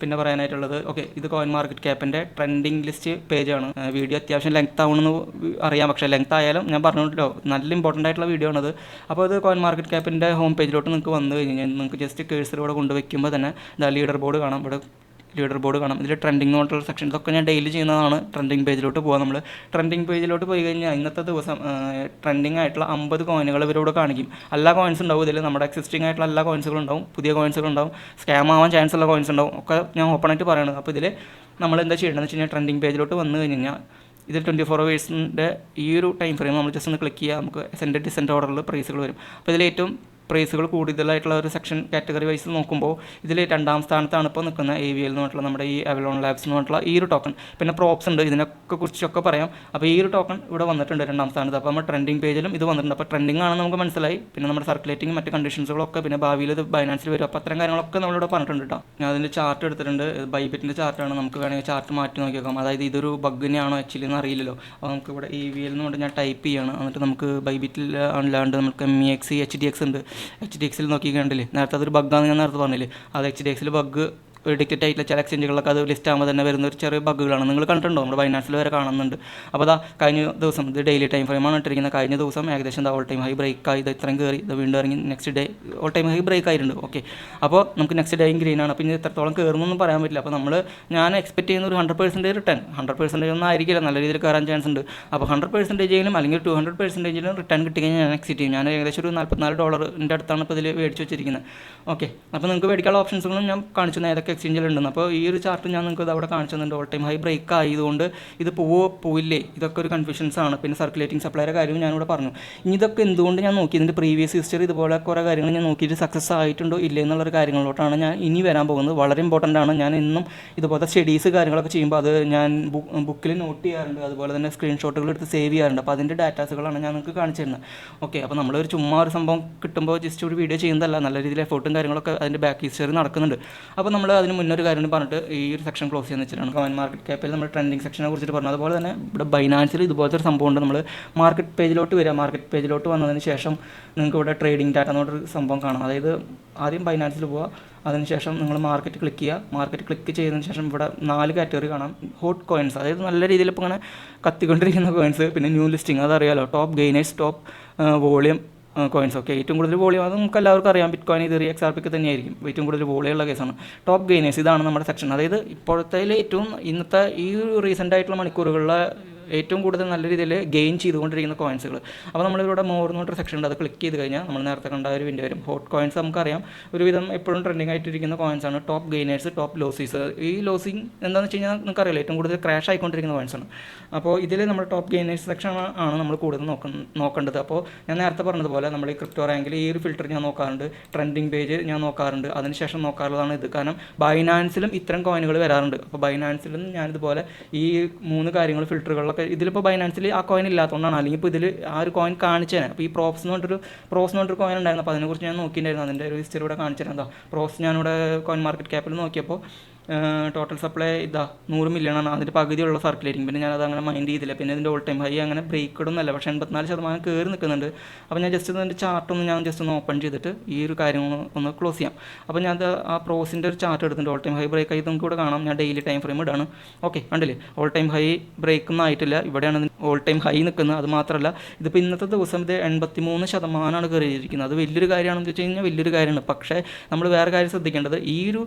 പിന്നെ പറയാനായിട്ടുള്ളത് ഓക്കെ ഇത് കോയിൻ മാർക്കറ്റ് ക്യാപ്പിന്റെ ട്രെൻഡിങ് ലിസ്റ്റ് പേജാണ് വീഡിയോ അത്യാവശ്യം ലെങ്ത് ആവണമെന്ന് അറിയാം. പക്ഷേ ലെങ്ത് ആയാലും ഞാൻ പറഞ്ഞല്ലോ നല്ല ഇമ്പോർട്ടന്റ് ആയിട്ടുള്ള വീഡിയോ ആണത്. അപ്പോൾ ഇത് കോയിൻ മാർക്കറ്റ് ക്യാപ്പിന്റെ ഹോം പേജിലോട്ട് നിങ്ങൾക്ക് വന്നു കഴിഞ്ഞ് കഴിഞ്ഞാൽ നിങ്ങൾക്ക് ജസ്റ്റ് കേഴ്സിലൂടെ കൊണ്ടുവയ്ക്കുമ്പോൾ തന്നെ ഇതാ ലീഡർ ബോർഡ് കാണാം. ഇവിടെ ലീഡർ ബോർഡ് കാണാം. ഇതിൽ ട്രെൻഡിങ് ആയിട്ടുള്ള സെക്ഷൻ ഇതൊക്കെ ഞാൻ ഡെയിലി ചെയ്യുന്നതാണ്. ട്രെൻഡിങ് പേജിലോട്ട് പോകാം നമ്മൾ ട്രെൻഡിങ് പേജിലോട്ട് പോയി കഴിഞ്ഞാൽ ഇന്നത്തെ ദിവസം ട്രെൻഡിങ് ആയിട്ടുള്ള അമ്പത് കോയിനുകൾ ഇവരോട് കാണിക്കും. എല്ലാ കോയിൻസ് ഉണ്ടാവും ഇതിൽ നമ്മുടെ എക്സിസ്റ്റിംഗ് ആയിട്ടുള്ള എല്ലാ കോയിൻസുകളും ഉണ്ടാവും. പുതിയ കോയിൻസുകൾ ഉണ്ടാവും. സ്കാം ആവാൻ ചാൻസ് ഉള്ള കോയിൻസ് ഉണ്ടാവും. ഒക്കെ ഞാൻ ഓപ്പൺ ആയിട്ട് പറയുന്നത് അപ്പോൾ ഇതിൽ നമ്മൾ എന്താ ചെയ്യേണ്ടതെന്ന് വെച്ച് കഴിഞ്ഞാൽ ട്രെൻഡിങ് പേജിലോട്ട് വന്നു കഴിഞ്ഞാൽ ഇതിൽ ട്വന്റി ഫോർ അവേഴ്സിന്റെ ഈ ഒരു ടൈം ഫ്രെയിം നമ്മൾ ജസ്റ്റ് ഒന്ന് ക്ലിക്ക് ചെയ്യുക നമുക്ക് സെന്റ് ഡിസെന്റ് ഓർഡറിൽ പ്രൈസുകൾ വരും. അപ്പോൾ ഇതിൽ ഏറ്റവും പ്രൈസുകൾ കൂടുതലായിട്ടുള്ള ഒരു സെക്ഷൻ കാറ്റഗറി വൈസ് നോക്കുമ്പോൾ ഇതിൽ രണ്ടാം സ്ഥാനത്താണ് ഇപ്പോൾ നിൽക്കുന്ന എ വി എൽ എന്ന് പറഞ്ഞിട്ടുള്ള നമ്മുടെ ഈ അവലോൺ ലാബ്സ് എന്ന് പറഞ്ഞിട്ടുള്ള ഈ ഒരു ടോക്കൺ പിന്നെ പ്രോപ്സ് ഉണ്ട്. ഇതിനൊക്കെ കുറിച്ചൊക്കെ പറയാം. അപ്പോൾ ഈ ഒരു ടോക്കൺ ഇവിടെ വന്നിട്ടുണ്ട് രണ്ടാം സ്ഥാനത്ത്. അപ്പോൾ നമ്മൾ ട്രെൻഡിങ് പേജിലും ഇത് വന്നിട്ടുണ്ട്. അപ്പോൾ ട്രെൻഡിങ് ആണ് നമുക്ക് മനസ്സിലായി. പിന്നെ നമ്മുടെ സർക്കുലേറ്റിംഗ് മറ്റ് കണ്ടീഷൻസുകളൊക്കെ പിന്നെ ഭാവിയിൽ ഇത് ബൈനാൻസിൽ വരും. അപ്പോൾ അത്തരം കാര്യങ്ങളൊക്കെ നമ്മളിവിടെ പറഞ്ഞിട്ടുണ്ട് കേട്ടോ ഞാൻ അതിന്റെ ചാർട്ട് എടുത്തിട്ടുണ്ട്. ബൈബിറ്റിന്റെ ചാർട്ടാണ് നമുക്ക് വേണമെങ്കിൽ ചാർട്ട് മാറ്റി നോക്കിയേക്കാം. അതായത് ഇതൊരു ബഗ്ഗിനെയാണോ ആക്ച്വലി എന്ന് അറിയില്ലല്ലോ. അപ്പോൾ നമുക്ക് ഇവിടെ ഇ വി എൽ എന്ന് പറഞ്ഞാൽ ടൈപ്പ് ചെയ്യാണ്. എന്നിട്ട് നമുക്ക് ബൈബിറ്റിൽ അല്ലാണ്ട് നമുക്ക് M E X H D X ഉണ്ട്. എച്ച് ഡി എക്സിൽ നോക്കി കണ്ടില്ലേ നേരത്തെ അതൊരു ബഗ്ഗാന്ന് ഞാൻ നേരത്തെ പറഞ്ഞില്ലേ? അത് എച്ച് ഡി എക്സിൽ ബഗ് ഡിക്റ്റഡ് ആയിട്ടുള്ള ചില എക്സ്ചേഞ്ചുകളിലൊക്കെ അത് ലിസ്റ്റ് ആകുമ്പോൾ തന്നെ വരുന്ന ഒരു ചെറിയ ബഗ്ഗുകളാണ് നിങ്ങൾ കണ്ടിട്ടുണ്ടോ? നമ്മുടെ ബൈനാൻസിൽ വരെ കാണുന്നുണ്ട്. അപ്പോൾ അതാ കഴിഞ്ഞ ദിവസം ഇത് ഡെയിലി ടൈം ഫ്രെയിമാണ് ഇട്ടിരിക്കുന്നത്. കഴിഞ്ഞ ദിവസം ഏകദേശം ഓൾ ടൈം ഹൈ ബ്രേക്ക് ആയി. ഇത് ഇത്രയും കയറി ഇത് വീണ്ടും ഇറങ്ങി next day all time high break ആയിട്ടുണ്ട്. ഓക്കെ അപ്പോൾ നമുക്ക് നെക്സ്റ്റ് ഡേയും ഗ്രീൻ ആണ്. അപ്പോൾ ഇനി എത്രത്തോളം കയറുന്നൊന്നും പറയാൻ പറ്റില്ല. അപ്പോൾ നമ്മൾ ഞാൻ എക്സ്പെക്ട് ചെയ്യുന്ന ഒരു hundred percentage return hundred percentage ഒന്നും ആയിരിക്കില്ല. നല്ല രീതിയിൽ കയറാൻ ചാൻസ് ഉണ്ട്. അപ്പോൾ ഹൺഡ്രഡ് പെർസെന്റേജിലും അല്ലെങ്കിൽ ടു ഹൺഡ്രഡ് പെർസെന്റേജിലും റിട്ടേൺ കിട്ടി കഴിഞ്ഞാൽ ഞാൻ എക്സിറ്റ് ചെയ്യും. ഞാൻ ഏകദേശം ഒരു നാൽപ്പത്തിനാല് ഡോളറിന്റെ അടുത്താണ് ഇപ്പോൾ ഇതിൽ മേടിച്ച് വെച്ചിരിക്കുന്നത്. ഓക്കെ അപ്പോൾ നിങ്ങൾക്ക് മേടിക്കാനുള്ള ഓപ്ഷൻസുകളും ഞാൻ കാണിച്ചു ഏതൊക്കെ എക്സ്ചേഞ്ചിലുണ്ടെന്ന്. അപ്പോൾ ഈ ഒരു ചാർട്ട് ഞാൻ നിങ്ങൾക്ക് ഇത് അവിടെ കാണിച്ചു ഓൾ ടൈം ഹൈ ബ്രേക്ക് ആയതുകൊണ്ട് ഇത് പോവോ പോയില്ലേ ഇതൊക്കെ ഒരു കൺഫ്യൂഷൻസ് ആണ്. പിന്നെ സർക്കുലേറ്റിംഗ് സപ്ലൈയുടെ കാര്യവും ഞാനിവിടെ പറഞ്ഞു. ഇനി ഇതൊക്കെ എന്തുകൊണ്ട് ഞാൻ നോക്കി? ഇതിന്റെ പ്രീവിയസ് ഹിസ്റ്ററി ഇതുപോലെ കുറേ കാര്യങ്ങൾ ഞാൻ നോക്കിയിട്ട് സക്സസ് ആയിട്ടുണ്ടോ ഇല്ലേ എന്നുള്ളൊരു കാര്യങ്ങളിലോട്ടാണ് ഞാൻ ഇനി വരാൻ പോകുന്നത്. വളരെ ഇമ്പോർട്ടന്റ് ആണ്. ഞാൻ എന്നും ഇതുപോലത്തെ സ്റ്റഡീസ് കാര്യങ്ങളൊക്കെ ചെയ്യുമ്പോൾ അത് ഞാൻ ബുക്കിൽ നോട്ട് ചെയ്യാറുണ്ട്. അതുപോലെ തന്നെ സ്ക്രീൻഷോട്ടുകൾ എടുത്ത് സേവ് ചെയ്യാറുണ്ട്. അപ്പോൾ അതിന്റെ ഡാറ്റാസുകളാണ് ഞാൻ നിങ്ങൾക്ക് കാണിച്ചു തരുന്നത്. ഓക്കെ അപ്പോൾ നമ്മളൊരു ചുമ്മാ ഒരു സംഭവം കിട്ടുമ്പോൾ ജസ്റ്റ് ഒരു വീഡിയോ ചെയ്യുന്നതല്ല. നല്ല രീതിയിൽ എഫോർട്ടും കാര്യങ്ങളൊക്കെ അതിന്റെ ബാക്ക് ഹിസ്റ്ററി നടക്കുന്നുണ്ട്. അപ്പോൾ നമ്മൾ അതിന് മുന്നൊരു കാര്യം പറഞ്ഞിട്ട് ഈ ഒരു സെക്ഷൻ ക്ലോസ് ചെയ്യുന്ന വെച്ചിട്ടാണ്. കോയിൻ മാർക്കറ്റ് ക്യാപ്പിൽ നമ്മൾ ട്രെൻഡിങ് സെക്ഷനെ കുറിച്ചിട്ട് പറഞ്ഞു അതുപോലെ തന്നെ ഇവിടെ ബൈനാൻസിൽ ഇതുപോലത്തെ ഒരു സംഭവം ഉണ്ട്. നമ്മൾ മാർക്കറ്റ് പേജിലോട്ട് വരിക. മാർക്കറ്റ് പേജിലോട്ട് വന്നതിന് ശേഷം നിങ്ങൾക്ക് ഇവിടെ ട്രേഡിംഗ് ഡാറ്റ എന്നൊരു സംഭവം കാണാം. അതായത് ആദ്യം ബൈനാൻസിൽ പോവുക. അതിനുശേഷം നിങ്ങൾ മാർക്കറ്റ് ക്ലിക്ക് ചെയ്യുക. മാർക്കറ്റ് ക്ലിക്ക് ചെയ്തതിന് ശേഷം ഇവിടെ നാല് കാറ്റഗറി കാണാം. ഹോട്ട് കോയിൻസ് അതായത് നല്ല രീതിയിൽ ഇപ്പോൾ ഇങ്ങനെ കത്തിക്കൊണ്ടിരിക്കുന്ന കോയിൻസ് പിന്നെ new listing അതറിയാലോ. Top gainers top volume coins ഒക്കെ. ഏറ്റവും കൂടുതൽ വോളിയം അത് നമുക്ക് എല്ലാവർക്കും അറിയാം. ബിറ്റ് കോയിൻ ഇത് എക്സ് ആർ പിക്ക് തന്നെയായിരിക്കും. ഏറ്റവും കൂടുതൽ വോളിയുള്ള കേസാണ് ടോപ്പ് ഗെയിനേഴ്സ് ഇതാണ് നമ്മുടെ സെക്ഷൻ അതായത് ഇപ്പോഴത്തെ ഏറ്റവും ഇന്നത്തെ ഈ റീസെന്റ് ആയിട്ടുള്ള മണിക്കൂറുകളിലെ ഏറ്റവും കൂടുതൽ നല്ല രീതിയിൽ ഗെയിൻ ചെയ്തുകൊണ്ടിരിക്കുന്ന കോയിൻസുകൾ അപ്പോൾ നമ്മളിവിടെ മോർ എന്ന് പറഞ്ഞൊരു സെക്ഷൻ ഉണ്ട്. അത് ക്ലിക്ക് ചെയ്ത് കഴിഞ്ഞാൽ നമ്മൾ നേരത്തെ കണ്ട ഒരു വിൻഡോ വരും. ഹോട്ട് കോയിൻസ് നമുക്കറിയാം. ഒരുവിധം എപ്പോഴും ട്രെൻഡിങ് ആയിട്ടിരിക്കുന്ന കോയിൻസ് ആണ്. ടോപ്പ് ഗെയിനേഴ്സ് ടോപ്പ് ലോസീസ് ഈ ലോസിങ് എന്താണെന്ന് വെച്ച് കഴിഞ്ഞാൽ നിങ്ങൾക്കറിയില്ല ഏറ്റവും കൂടുതൽ ക്രാഷ് ആയിക്കൊണ്ടിരിക്കുന്ന കോയിൻസ് ആണ്. അപ്പോൾ ഇതിൽ നമ്മൾ ടോപ്പ് ഗെയിനേഴ്സ് സെക്ഷൻ ആണ് നമ്മൾ കൂടുതൽ നോക്ക നോക്കേണ്ടത്. അപ്പോൾ ഞാൻ നേരത്തെ പറഞ്ഞതുപോലെ നമ്മൾ ഈ ക്രിപ്റ്റോ റാങ്കിൽ ഈ ഒരു ഫിൽറ്റർ ഞാൻ നോക്കാറുണ്ട്. ട്രെൻഡിങ് പേജ് ഞാൻ നോക്കാറുണ്ട്. അതിനുശേഷം നോക്കാറുള്ളതാണ് ഇത്. കാരണം ബൈനാൻസിലും ഇത്തരം കോയിനുകൾ വരാറുണ്ട്. അപ്പോൾ ബൈനാൻസിലും ഞാനിതുപോലെ ഈ മൂന്ന് കാര്യങ്ങൾ ഫിൽറ്ററുകളിലൊക്കെ ഇതിലിപ്പോൾ ബൈനാൻസിൽ ആ കോയിൻ ഇല്ലാത്തതുകൊണ്ടാണ് അല്ലെങ്കിൽ ഇപ്പോൾ ഇതിൽ ആ ഒരു കോയിൻ കാണിച്ചേനെ. അപ്പോൾ ഈ പ്രോപ്സ് എന്ന് പറഞ്ഞിട്ടൊരു പ്രോസ് എന്ന് പറഞ്ഞൊരു കോയിൻ ഉണ്ടായിരുന്നു. അപ്പോൾ അതിനെക്കുറിച്ച് ഞാൻ നോക്കിയിട്ടുണ്ടായിരുന്നു. അതിന്റെ ഒരു ഹിസ്റ്ററി ഇവിടെ കാണിച്ചു തരാം എന്താ? പ്രോസ് ഞാനിവിടെ കോയിൻ മാർക്കറ്റ് ക്യാപ്പിൽ നോക്കിയപ്പോൾ ടോട്ടൽ സപ്ലൈ ഇതാ നൂറ് മില്യൺ ആണ്. അതിന്റെ പകുതിയുള്ള സർക്കുലേറ്റിംഗ് പിന്നെ ഞാനത് അങ്ങനെ മൈൻഡ് ചെയ്തില്ല. പിന്നെ ഇതിന്റെ ഓൾ ടൈം ഹൈ അങ്ങനെ ബ്രേക്ക് ഇടുന്നല്ല പക്ഷേ എൺപത്തിനാല് ശതമാനം കയറി നിൽക്കുന്നുണ്ട്. അപ്പോൾ ഞാൻ ജസ്റ്റ് ഇതിന്റെ ചാർട്ടൊന്ന് ഞാൻ ജസ്റ്റ് ഒന്ന് ഓപ്പൺ ചെയ്തിട്ട് ഈ ഒരു കാര്യം ഒന്ന് ക്ലോസ് ചെയ്യാം. അപ്പോൾ ഞാൻ ആ പ്രോസിന്റെ ഒരു ചാർട്ട് എടുത്തിട്ടുണ്ട്. ഓൾ ടൈം ഹൈ ബ്രേക്ക് ആയി. നമുക്ക് ഇവിടെ കാണാം. ഞാൻ ഡെയിലി ടൈം ഫ്രെയിം ഇടാണ്. ഓക്കെ കണ്ടില്ലേ? ഓൾ ടൈം ഹൈ ബ്രേക്ക് ഒന്നും ആയിട്ടില്ല. ഇവിടെയാണ് ഓൾ ടൈം ഹൈ നിൽക്കുന്നത്. അത് മാത്രമല്ല ഇതിപ്പോൾ ഇന്നത്തെ ദിവസം ഇത് എൺപത്തി മൂന്ന് ശതമാനമാണ് കയറിയിരിക്കുന്നത് അത് വലിയൊരു കാര്യമാണെന്ന് വെച്ച് കഴിഞ്ഞാൽ വലിയൊരു കാര്യമാണ്. പക്ഷേ നമ്മൾ വേറെ കാര്യം ശ്രദ്ധിക്കേണ്ടത് ഈ ഒരു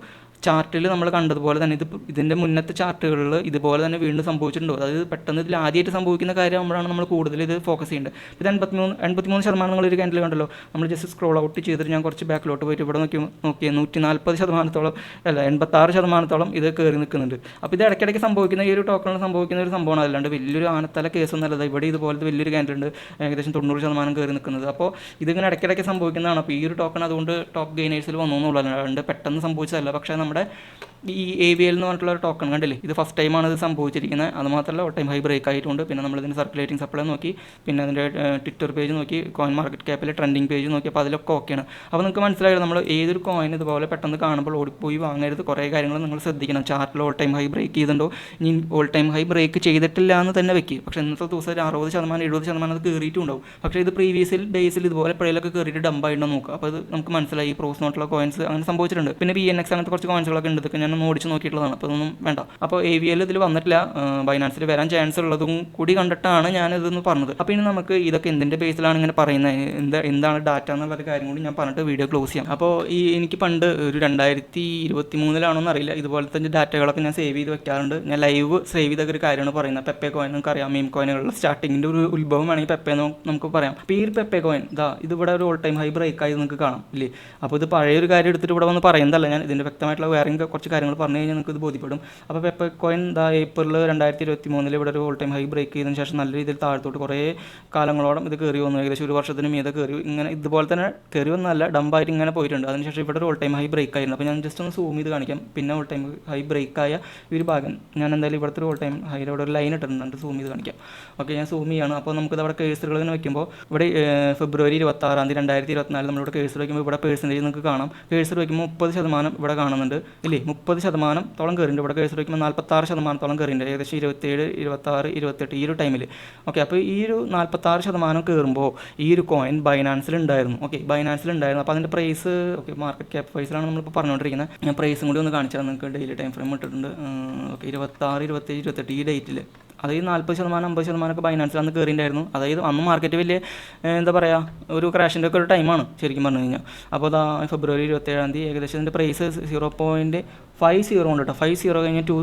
ചാർട്ടിൽ നമ്മൾ കണ്ടതുപോലെ തന്നെ ഇത് ഇതിന്റെ മുന്നത്തെ ചാർട്ടുകളിൽ ഇതുപോലെ തന്നെ വീണ്ടും സംഭവിച്ചിട്ടുണ്ടോ. അതായത് പെട്ടെന്ന് ഇതിൽ ആദ്യമായിട്ട് സംഭവിക്കുന്ന കാര്യമാകുമ്പോഴാണ് നമ്മൾ കൂടുതൽ ഇത് ഫോക്കസ് ചെയ്യേണ്ടത്. ഇത് എൺപത്തിമൂന്ന് എൺപത്തിമൂന്ന് ശതമാനം നിങ്ങൾ ഒരു ക്യാൻഡിൽ കണ്ടല്ലോ. നമ്മൾ ജസ്റ്റ് സ്ക്രോൾ ഔട്ട് ചെയ്തിട്ട് ഞാൻ കുറച്ച് ബാക്കിലോട്ട് പോയിട്ട് ഇവിടെ നോക്കി നോക്കിയാൽ നൂറ്റി നാൽപ്പത് ശതമാനത്തോളം അല്ല എൺപത്താറ് ശതമാനത്തോളം ഇത് കയറി നിൽക്കുന്നുണ്ട്. അപ്പോൾ ഇത് ഇടയ്ക്കിടയ്ക്ക് സംഭവിക്കുന്ന ഈ ഒരു ടോക്കണിൽ സംഭവിക്കുന്ന ഒരു സംഭവമാണ്. അല്ലാണ്ട് വലിയൊരു ആനത്തല കേസൊന്നുമല്ല ഇവിടെ ഇതുപോലത്തെ വലിയൊരു ക്യാൻഡിൽ ഉണ്ട്. ഏകദേശം തൊണ്ണൂറ് ശതമാനം കയറി നിൽക്കുന്നത്. അപ്പോൾ ഇതിങ്ങനെ ഇടയ്ക്കിടയ്ക്ക് സംഭവിക്കുന്നതാണ്. അപ്പോൾ ഈ ഒരു ടോക്കൺ അതുകൊണ്ട് ടോപ്പ് ഗെയിനേഴ്സിൽ വന്നു എന്നുള്ളതാണ്. പെട്ടെന്ന് സംഭവിച്ചതല്ല. പക്ഷേ നമ്മുടെ ഈ എ വി എൽ എന്ന് പറഞ്ഞിട്ടുള്ള ഒരു ടോക്കൺ കണ്ടില്ലേ? ഇത് ഫസ്റ്റ് ടൈമാണ് ഇത് സംഭവിച്ചിരിക്കുന്നത്. അത് മാത്രമല്ല ഓൾ ടൈം ഹൈ ബ്രേക്ക് ആയിട്ടുണ്ട്. പിന്നെ നമ്മൾ ഇതിന്റെ സർക്കുലേറ്റിംഗ് സപ്ലൈ നോക്കി. പിന്നെ അതിന്റെ ട്വിറ്റർ പേജ് നോക്കി. കോയിൻ മാർക്കറ്റ് ക്യാപ്പിലെ ട്രെൻഡിങ് പേജ് നോക്കി. അപ്പോൾ അതിലൊക്കെ ഓക്കെയാണ് അപ്പോൾ നിങ്ങൾക്ക് മനസ്സിലായത് നമ്മൾ ഏതൊരു കോയിൻ ഇതുപോലെ പെട്ടെന്ന് കാണുമ്പോൾ ഓടിപ്പോയി വാങ്ങരുത്. കുറേ കാര്യങ്ങൾ നിങ്ങൾ ശ്രദ്ധിക്കണം. ചാർട്ടിൽ ഓൾ ടൈം ഹൈ ബ്രേക്ക് ചെയ്തിട്ടുണ്ടോ? ഇനി ഓൾ ടൈം ഹൈ ബ്രേക്ക് ചെയ്തിട്ടില്ല എന്ന് തന്നെ വെക്കുക പക്ഷേ ഇന്നത്തെ ദിവസം ഒരു അറുപത് ശതമാനം എഴുപത് ശതമാനം അത് കയറിയിട്ടുണ്ടാവും പക്ഷേ ഇത് പ്രീവിയസിൽ ഡേയ്സിൽ ഇതുപോലെ എപ്പോഴേലൊക്കെ കയറിയിട്ട് ഡംപ് ആയിട്ടുണ്ടോ നോക്കുക. അപ്പോൾ അത് നമുക്ക് മനസ്സിലായി. പ്രോസ് നോട്ടുള്ള കോയിൻസ് അങ്ങനെ സംഭവിച്ചിട്ടുണ്ട്. പിന്നെ ബി എൻ എക്സ് അങ്ങനത്തെ കുറച്ച് കോയിൻസുകളൊക്കെ ഉണ്ട്. ഇതൊക്കെ ഞാൻ ഒന്ന് ഓടിച്ച് നോക്കിയിട്ടുള്ളതാണ്. അപ്പോൾ ഒന്നും വേണ്ട. അപ്പോൾ എ വി എൽ ഇതിൽ വന്നിട്ടില്ല. ബൈനാൻസിൽ വരാൻ ചാൻസ് ഉള്ളതും കൂടി കണ്ടിട്ടാണ് ഞാൻ ഇതെന്ന് പറഞ്ഞത്. അപ്പോൾ ഇനി നമുക്ക് ഇതൊക്കെ എന്തിന്റെ ബേസിലാണ് ഇങ്ങനെ പറയുന്നത്? എന്താ എന്താണ് ഡാറ്റ എന്നുള്ളൊരു കാര്യം കൂടി ഞാൻ പറഞ്ഞിട്ട് വീഡിയോ ക്ലോസ് ചെയ്യാം. അപ്പോൾ ഈ എനിക്ക് പണ്ട് ഒരു രണ്ടായിരത്തി ഇരുപത്തി മൂന്നിലാണോന്ന് അറിയില്ല. ഇതുപോലത്തെ ഡാറ്റകളൊക്കെ ഞാൻ സേവ് ചെയ്ത് വെക്കാറുണ്ട്. ഞാൻ ലൈവ് സേവ് ചെയ്ത ഒരു കാര്യമാണ് പറയുന്നത്. പെപ്പെ കോയിൻ നമുക്ക് അറിയാം. മീം കോയിനുകളുടെ സ്റ്റാർട്ടിങ്ങിന്റെ ഒരു ഉത്ഭവം വേണമെങ്കിൽ പെപ്പെ എന്ന് നമുക്ക് പറയാം. അപ്പോൾ ഈ ഒരു പെപ്പെ കോയിൻ ഇതാ ഇതിവിടെ ഒരു ഓൾ ടൈം ഹൈ ബ്രേക്ക് ആയി നിങ്ങൾക്ക് കാണാം. ഇല്ലേ? അപ്പോൾ ഇത് പഴയൊരു കാര്യം എടുത്തിട്ട് ഇവിടെ വന്ന് പറയുന്നതല്ല ഞാൻ. ഇതിന്റെ വ്യക്തമായിട്ടുള്ള വേറെ കുറച്ച് കാര്യങ്ങൾ പറഞ്ഞു കഴിഞ്ഞാൽ നിങ്ങൾക്ക് ഇത് ബോധ്യപ്പെടും. അപ്പോൾ പെപ്പർ കോയിൻ ദാ ഏപ്രിൽ രണ്ടായിരത്തി ഇരുപത്തി മൂന്നിൽ ഇവിടെ ഒരു ഓൾ ടൈം ഹൈ ബ്രേക്ക് ചെയ്തതിന് ശേഷം നല്ല രീതിയിൽ താഴത്തോട്ട് കുറേ കാലങ്ങളോളം ഇത് കയറി വന്നു. ഏകദേശം ഒരു വർഷത്തിന് മീതെ കയറി ഇങ്ങനെ ഇതുപോലെ തന്നെ കയറി വന്നല്ല ഡമ്പായിട്ട് ഇങ്ങനെ പോയിട്ടുണ്ട്. അതിനുശേഷം ഇവിടെ ഒരു ഓൾ ടൈം ഹൈ ബ്രേക്ക് ആയിരുന്നു. അപ്പോൾ ഞാൻ ജസ്റ്റ് ഒന്ന് സൂം ചെയ്ത് കാണിക്കാം. പിന്നെ ഓൾ ടൈം ഹൈ ബ്രേക്ക് ആയ ഈ ഒരു ഭാഗം. ഞാൻ എന്തായാലും ഇവിടുത്തെ ഒരു ഓൾ ടൈം ഹൈ ഇവിടെ ഒരു ലൈൻ ഇട്ടിട്ടുണ്ട്. സൂം ചെയ്ത് കാണിക്കാം. ഓക്കെ ഞാൻ സൂം ചെയ്യാണ്. അപ്പോൾ നമുക്കിത് അവിടെ കേസുകൾ ഇങ്ങനെ വെക്കുമ്പോൾ ഇവിടെ ഫെബ്രുവരി ഇരുപത്താറാം തീയതി രണ്ടായിരത്തി ഇരുപത്തിനാല് നമ്മളിവിടെ കേസ് വയ്ക്കുമ്പോൾ ഇവിടെ പേഴ്സന്റേജ് നിങ്ങൾക്ക് കാണാം. കേസ് വയ്ക്കുമ്പോൾ മുപ്പത് ശതമാനം ഇവിടെ കാണുന്നുണ്ട്. ഇല്ലേ മുപ്പത് ശതമാനത്തോളം കയറിയിട്ടുണ്ട്. ഇവിടെ കേസ് വയ്ക്കുമ്പോൾ നാൽപ്പത്താറ് ശതമാനത്തോളം കയറിയിട്ടുണ്ട്. ഏകദേശം ഇരുപത്തേഴ് ഇരുപത്താറ് ഇരുപത്തെട്ട് ഈ ഒരു ടൈമിൽ ഓക്കെ അപ്പോൾ ഈ ഒരു നാൽപ്പത്താറ് ശതമാനം കയറുമ്പോൾ ഈ ഒരു കോയിൻ ബൈനാൻസിൽ ഉണ്ടായിരുന്നു. ഓക്കെ ബൈനാൻസിൽ ഉണ്ടായിരുന്നു. അപ്പോൾ അതിന്റെ പ്രൈസ് ഓക്കെ മാർക്കറ്റ് ക്യാപ് പ്രൈസിലാണ് നമ്മളിപ്പോൾ പറഞ്ഞുകൊണ്ടിരിക്കുന്നത്. ഞാൻ പ്രൈസും കൂടി ഒന്ന് കാണിച്ചാൽ നിങ്ങൾക്ക് ഡെയിലി ടൈം ഫ്രെയിം ഇട്ടിട്ടുണ്ട്. ഓക്കെ ഇരുപത്താറ് ഇരുപത്തേഴ് ഇരുപത്തെട്ട് ഈ ഡേറ്റിൽ അതായത് നാൽപ്പത് ശതമാനം അമ്പത് ശതമാനമൊക്കെ ബൈനാൻസിൽ അന്ന് കയറിയിട്ടുണ്ടായിരുന്നു അതായത് അന്ന് മാർക്കറ്റ് വലിയ എന്താ പറയുക ഒരു ക്രാഷിന്റെ ഒക്കെ ഒരു ടൈമാണ് ശരിക്കും പറഞ്ഞു കഴിഞ്ഞാൽ അപ്പോൾ അതാ ഫെബ്രുവരി ഇരുപത്തേഴാം തീയതി ഏകദേശം ഇതിന്റെ price zero point five zero ഉണ്ട് കേട്ടോ ഫൈവ് സീറോ കഴിഞ്ഞ് two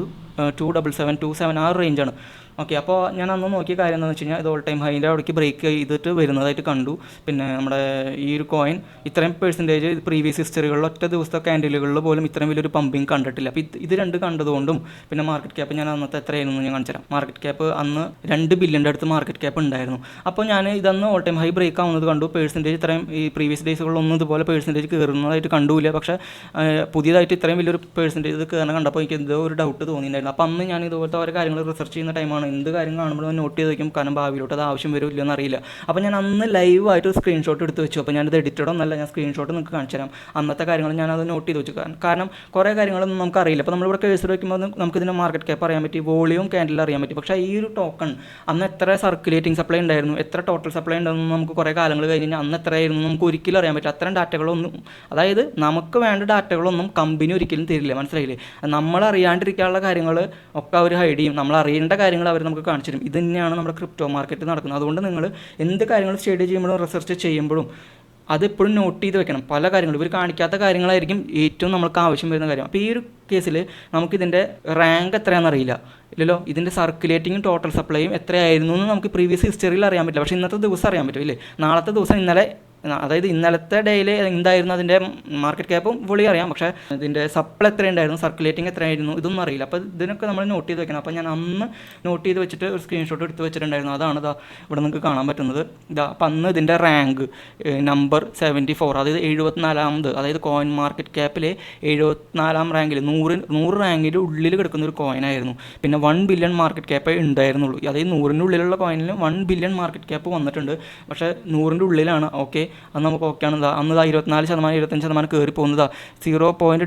two double seven two seven ആ റേഞ്ചാണ് ഓക്കെ അപ്പോൾ ഞാൻ അന്ന് നോക്കിയ കാര്യം എന്താണെന്ന് വെച്ച് കഴിഞ്ഞാൽ ഇത് ഓൾ ടൈം ഹൈന്റെ അവിടേക്ക് ബ്രേക്ക് ചെയ്തിട്ട് വരുന്നതായിട്ട് കണ്ടു. പിന്നെ നമ്മുടെ ഈ ഒരു കോയിൻ ഇത്രയും പെർസെന്റേജ് പ്രീവിയസ് ഹിസ്റ്ററികളിൽ ഒറ്റ ദിവസത്തെ ക്യാൻഡിലുകളിൽ പോലും ഇത്രയും വലിയൊരു പമ്പിങ് കണ്ടിട്ടില്ല. അപ്പോൾ ഇത് രണ്ട് കണ്ടതുകൊണ്ടും പിന്നെ മാർക്കറ്റ് ക്യാപ്പ് ഞാൻ അന്നത്തെ എത്രയായിരുന്നു ഞാൻ കാണിച്ചു തരാം. മാർക്കറ്റ് ക്യാപ്പ് അന്ന് രണ്ട് ബില്യന്റെ അടുത്ത് മാർക്കറ്റ് ക്യാപ്പ് ഉണ്ടായിരുന്നു. അപ്പോൾ ഞാൻ ഇതന്ന് ഓൾ ടൈം ഹൈ ബ്രേക്ക് ആവുന്നത് കണ്ടു. പേഴ്സന്റേജ് ഇത്രയും ഈ പ്രീവിയസ് ഡേയ്സുകളിലൊന്നും ഇതുപോലെ പേഴ്സന്റേജ് കയറുന്നതായിട്ട് കണ്ടുമില്ല പക്ഷേ പുതിയതായിട്ട് ഇത്രയും വലിയൊരു പേഴ്സന്റേജ് ഇത് കയറണം കണ്ടപ്പോൾ എനിക്ക് എന്തോ ഒരു ഡൗട്ട് തോന്നിയിട്ടുണ്ടായിരുന്നു. അപ്പോൾ അന്ന് ഞാൻ ഇതുപോലത്തെ ഓരോ കാര്യങ്ങൾ റിസർച്ച് ചെയ്യുന്ന ടൈമാണ് എന്ത് കാര്യം കാണുമ്പോൾ നോട്ട് ചെയ്ത് വയ്ക്കും കാരണം ഭാവിയിലോട്ട് അത് ആവശ്യം വരും ഇല്ലെന്ന് അറിയില്ല അപ്പോൾ ഞാൻ അന്ന് ലൈവായിട്ട് സ്ക്രീൻഷോട്ട് എടുത്ത് വെച്ചു. അപ്പോൾ ഞാനത് എഡിറ്റഡ് ഒന്നല്ല ഞാൻ സ്ക്രീൻഷോട്ട് നിങ്ങൾക്ക് കാണിച്ചു തരാം. അന്നത്തെ കാര്യങ്ങൾ ഞാൻ നോട്ട് ചെയ്ത് വെച്ചു. കാരണം- കുറേ കാര്യങ്ങളൊന്നും നമുക്ക് അറിയില്ല അപ്പോൾ നമ്മളിവിടെ കേസ് വയ്ക്കുമ്പോൾ നമുക്ക് ഇതിന്റെ മാർക്കറ്റ് ക്യാപ്പ് അറിയാൻ പറ്റി വോളിയം ക്യാൻഡിൽ അറിയാൻ പറ്റി. പക്ഷേ ഈ ഒരു ടോക്കൺ അന്ന് എത്ര സർക്കുലേറ്റിംഗ് സപ്ലൈ ഉണ്ടായിരുന്നു എത്ര ടോട്ടൽ സപ്ലൈ ഉണ്ടെന്ന് നമുക്ക് കുറേ കാലങ്ങൾ കഴിഞ്ഞ് അന്ന് എത്രയായിരുന്നു നമുക്ക് ഒരിക്കലും അറിയാൻ പറ്റില്ല. അത്തരം ഡാറ്റകളൊന്നും അതായത് നമുക്ക് വേണ്ട ഡാറ്റകളൊന്നും കമ്പനി ഒരിക്കലും തരില്ല. മനസ്സിലായില്ലേ? നമ്മൾ അറിയാണ്ടിരിക്കാനുള്ള ഒക്കെ അവർ ഹൈഡ് ചെയ്യും. നമ്മൾ അറിയേണ്ട കാര്യങ്ങൾ അവർ നമുക്ക് കാണിച്ചു തരും. ഇത് തന്നെയാണ് നമ്മുടെ ക്രിപ്റ്റോ മാർക്കറ്റ് നടക്കുന്നത്. അതുകൊണ്ട് നിങ്ങൾ എന്ത് കാര്യങ്ങൾ സ്റ്റഡി ചെയ്യുമ്പോഴും റിസർച്ച് ചെയ്യുമ്പോഴും അതെപ്പോഴും നോട്ട് ചെയ്ത് വെക്കണം. പല കാര്യങ്ങളും. ഇവർ കാണിക്കാത്ത കാര്യങ്ങളായിരിക്കും ഏറ്റവും നമുക്ക് ആവശ്യം വരുന്ന കാര്യം. അപ്പോൾ ഈ ഒരു കേസിൽ നമുക്കിതിന്റെ റാങ്ക് എത്രയാണെന്ന് അറിയില്ല. ഇല്ലല്ലോ? ഇതിന്റെ സർക്കുലേറ്റിംഗ് ടോട്ടൽ സപ്ലൈയും എത്രയായിരുന്നു എന്ന് നമുക്ക് പ്രീവിയസ് ഹിസ്റ്ററിയിൽ അറിയാൻ പറ്റില്ല. പക്ഷേ ഇന്നത്തെ ദിവസം അറിയാൻ പറ്റും ഇല്ലേ? നാളത്തെ ദിവസം ഇന്നലെ അതായത് ഇന്നലത്തെ ഡേയിൽ എന്തായിരുന്നു അതിന്റെ മാർക്കറ്റ് ക്യാപ്പും പുള്ളി അറിയാം. പക്ഷേ ഇതിന്റെ സപ്ലൈ എത്രയുണ്ടായിരുന്നു? സർക്കുലേറ്റിംഗ് എത്രയായിരുന്നു? ഇതൊന്നും അറിയില്ല. അപ്പോൾ ഇതിനൊക്കെ നമ്മൾ നോട്ട് ചെയ്ത് വെക്കണം. അപ്പോൾ ഞാൻ അന്ന് നോട്ട് ചെയ്ത് വെച്ചിട്ട് ഒരു സ്ക്രീൻഷോട്ട് എടുത്ത് വെച്ചിട്ടുണ്ടായിരുന്നു. അതാണ് ഇതാ ഇവിടെ നിങ്ങൾക്ക് കാണാൻ പറ്റുന്നത്. ഇതാ അപ്പം അന്ന് ഇതിന്റെ റാങ്ക് നമ്പർ സെവന്റി ഫോർ അതായത് എഴുപത്തിനാലാമത് അതായത് കോയിൻ മാർക്കറ്റ് ക്യാപ്പിൽ എഴുപത്തിനാലാം റാങ്കിൽ നൂറ് നൂറ് റാങ്കിന്റെ ഉള്ളിൽ കിടക്കുന്ന ഒരു കോയിനായിരുന്നു പിന്നെ വൺ ബില്യൺ മാർക്കറ്റ് ക്യാപ്പേ ഉണ്ടായിരുന്നുള്ളൂ. അതായത് നൂറിന്റെ ഉള്ളിലുള്ള കോയിനിൽ വൺ ബില്യൺ മാർക്കറ്റ് ക്യാപ്പ് വന്നിട്ടുണ്ട്. പക്ഷേ നൂറിന്റെ ഉള്ളിലാണ്. ഓക്കെ അത് നമുക്ക് ഓക്കെ ആണ്. അന്ന് ഇതാ ഇരുപത്തിനാല് ശതമാനം ഇരുപത്തഞ്ച് ശതമാനം കയറി പോകുന്നതാ സീറോ പോയിന്റ്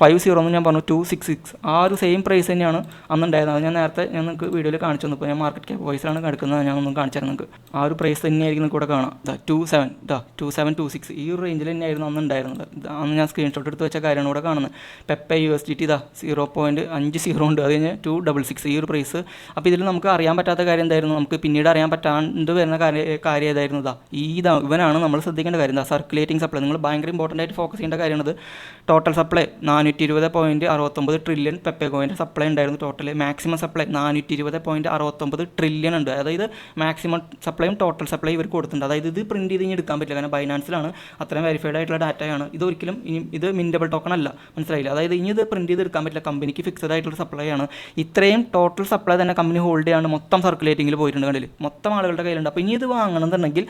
ഫൈവ് സീറോ എന്ന് ഞാൻ പറഞ്ഞു ടു സിക്സ് സിക്സ് ആ ഒരു സെയിം പ്രൈസ് തന്നെയാണ് അന്നുണ്ടായിരുന്നത് അത് ഞാൻ നേരത്തെ ഞാൻ നിങ്ങൾക്ക് വീഡിയോയിൽ കാണിച്ചു തന്നു. ഞാൻ മാർക്കറ്റ് ക്യാപ് വൈസിലാണ് കിടക്കുന്നത്. ഞാൻ ഒന്നും കാണിച്ചു നിങ്ങൾക്ക്. ആ ഒരു പ്രൈസ് തന്നെയായിരിക്കും ഇവിടെ കാണാം. ഇതാ ടു സെവൻ ഇതാ ടു സെവൻ ടു സിക്സ് ഈ ഒരു റേഞ്ചിൽ തന്നെയായിരുന്നു അന്ന് ഉണ്ടായിരുന്നത്. ഇത് അന്ന് ഞാൻ സ്ക്രീൻഷോട്ട് എടുത്ത് വെച്ച കാര്യമാണ് ഇവിടെ കാണുന്നത്. Pepe U S D T ഇതാ സീറോ പോയിന്റ് അഞ്ച് സീറോ ഉണ്ട്. അത് കഴിഞ്ഞ് ടു ഡബിൾ സിക്സ് ഈ ഒരു പ്രൈസ് അപ്പോൾ ഇതിൽ നമുക്ക് അറിയാൻ പറ്റാത്ത കാര്യം എന്തായിരുന്നു? നമുക്ക് പിന്നീട് അറിയാൻ പറ്റാണ്ട് വരുന്ന കാര്യം കാര്യം ഏതായിരുന്നു? ഇതാ ഈ ഇതാ ഇവനാണ് നമ്മൾ ശ്രദ്ധിക്കേണ്ട കാര്യം എന്താ? സർക്കുലേറ്റിംഗ് സപ്ലൈ നിങ്ങൾ ഭയങ്കര ഇമ്പോർട്ടന്റ് ആയിട്ട് ഫോക്കസ് ചെയ്യേണ്ട കാര്യമാണത്. ടോട്ടൽ സപ്ലൈ നാനൂറ്റി ഇരുപത് പോയിന്റ് അറുപത്തൊമ്പത് ട്രില്യൺ പെപ്പേഗോയിന്റെ സപ്ലൈ ഉണ്ടായിരുന്നു ടോട്ടൽ മാക്സിമം സപ്ലൈ നാനൂറ്റി ഇരുപത് പോയിന്റ് അറുപത്തൊമ്പത് ട്രില്യൺ ഉണ്ട്. അതായത് മാക്സിമം സപ്ലൈയും ടോട്ടൽ സപ്ലൈ ഇവർ കൊടുത്തിട്ടുണ്ട്. അതായത് ഇത് പ്രിന്റ് ചെയ്ത് എടുക്കാൻ പറ്റില്ല. കാരണം ബൈനാൻസിലാണ് അത്രയും വെരിഫൈഡ് ആയിട്ടുള്ള ഡാറ്റയാണ് ഇത് ഒരിക്കലും ഇനി ഇത് മിന്റബിൾ ടോക്കൺ അല്ല. മനസ്സിലായില്ല? അതായത് ഇനി ഇത് പ്രിന്റ് ചെയ്ത് എടുക്കാൻ പറ്റില്ല. കമ്പനിക്ക് ഫിക്സഡ് ആയിട്ടുള്ള സപ്ലൈ ആണ്. ഇത്രയും ടോട്ടൽ സപ്ലൈ തന്നെ കമ്പനി ഹോൾഡ് ചെയ്യാണ് മൊത്തം സർക്കുലേറ്റിംഗിൽ പോയിട്ടുണ്ട് കണ്ടില്ല? മൊത്തം ആളുകളുടെ കയ്യിലുണ്ട്. അപ്പോൾ ഇനി ഇത് വാങ്ങണമെന്നുണ്ടെങ്കിൽ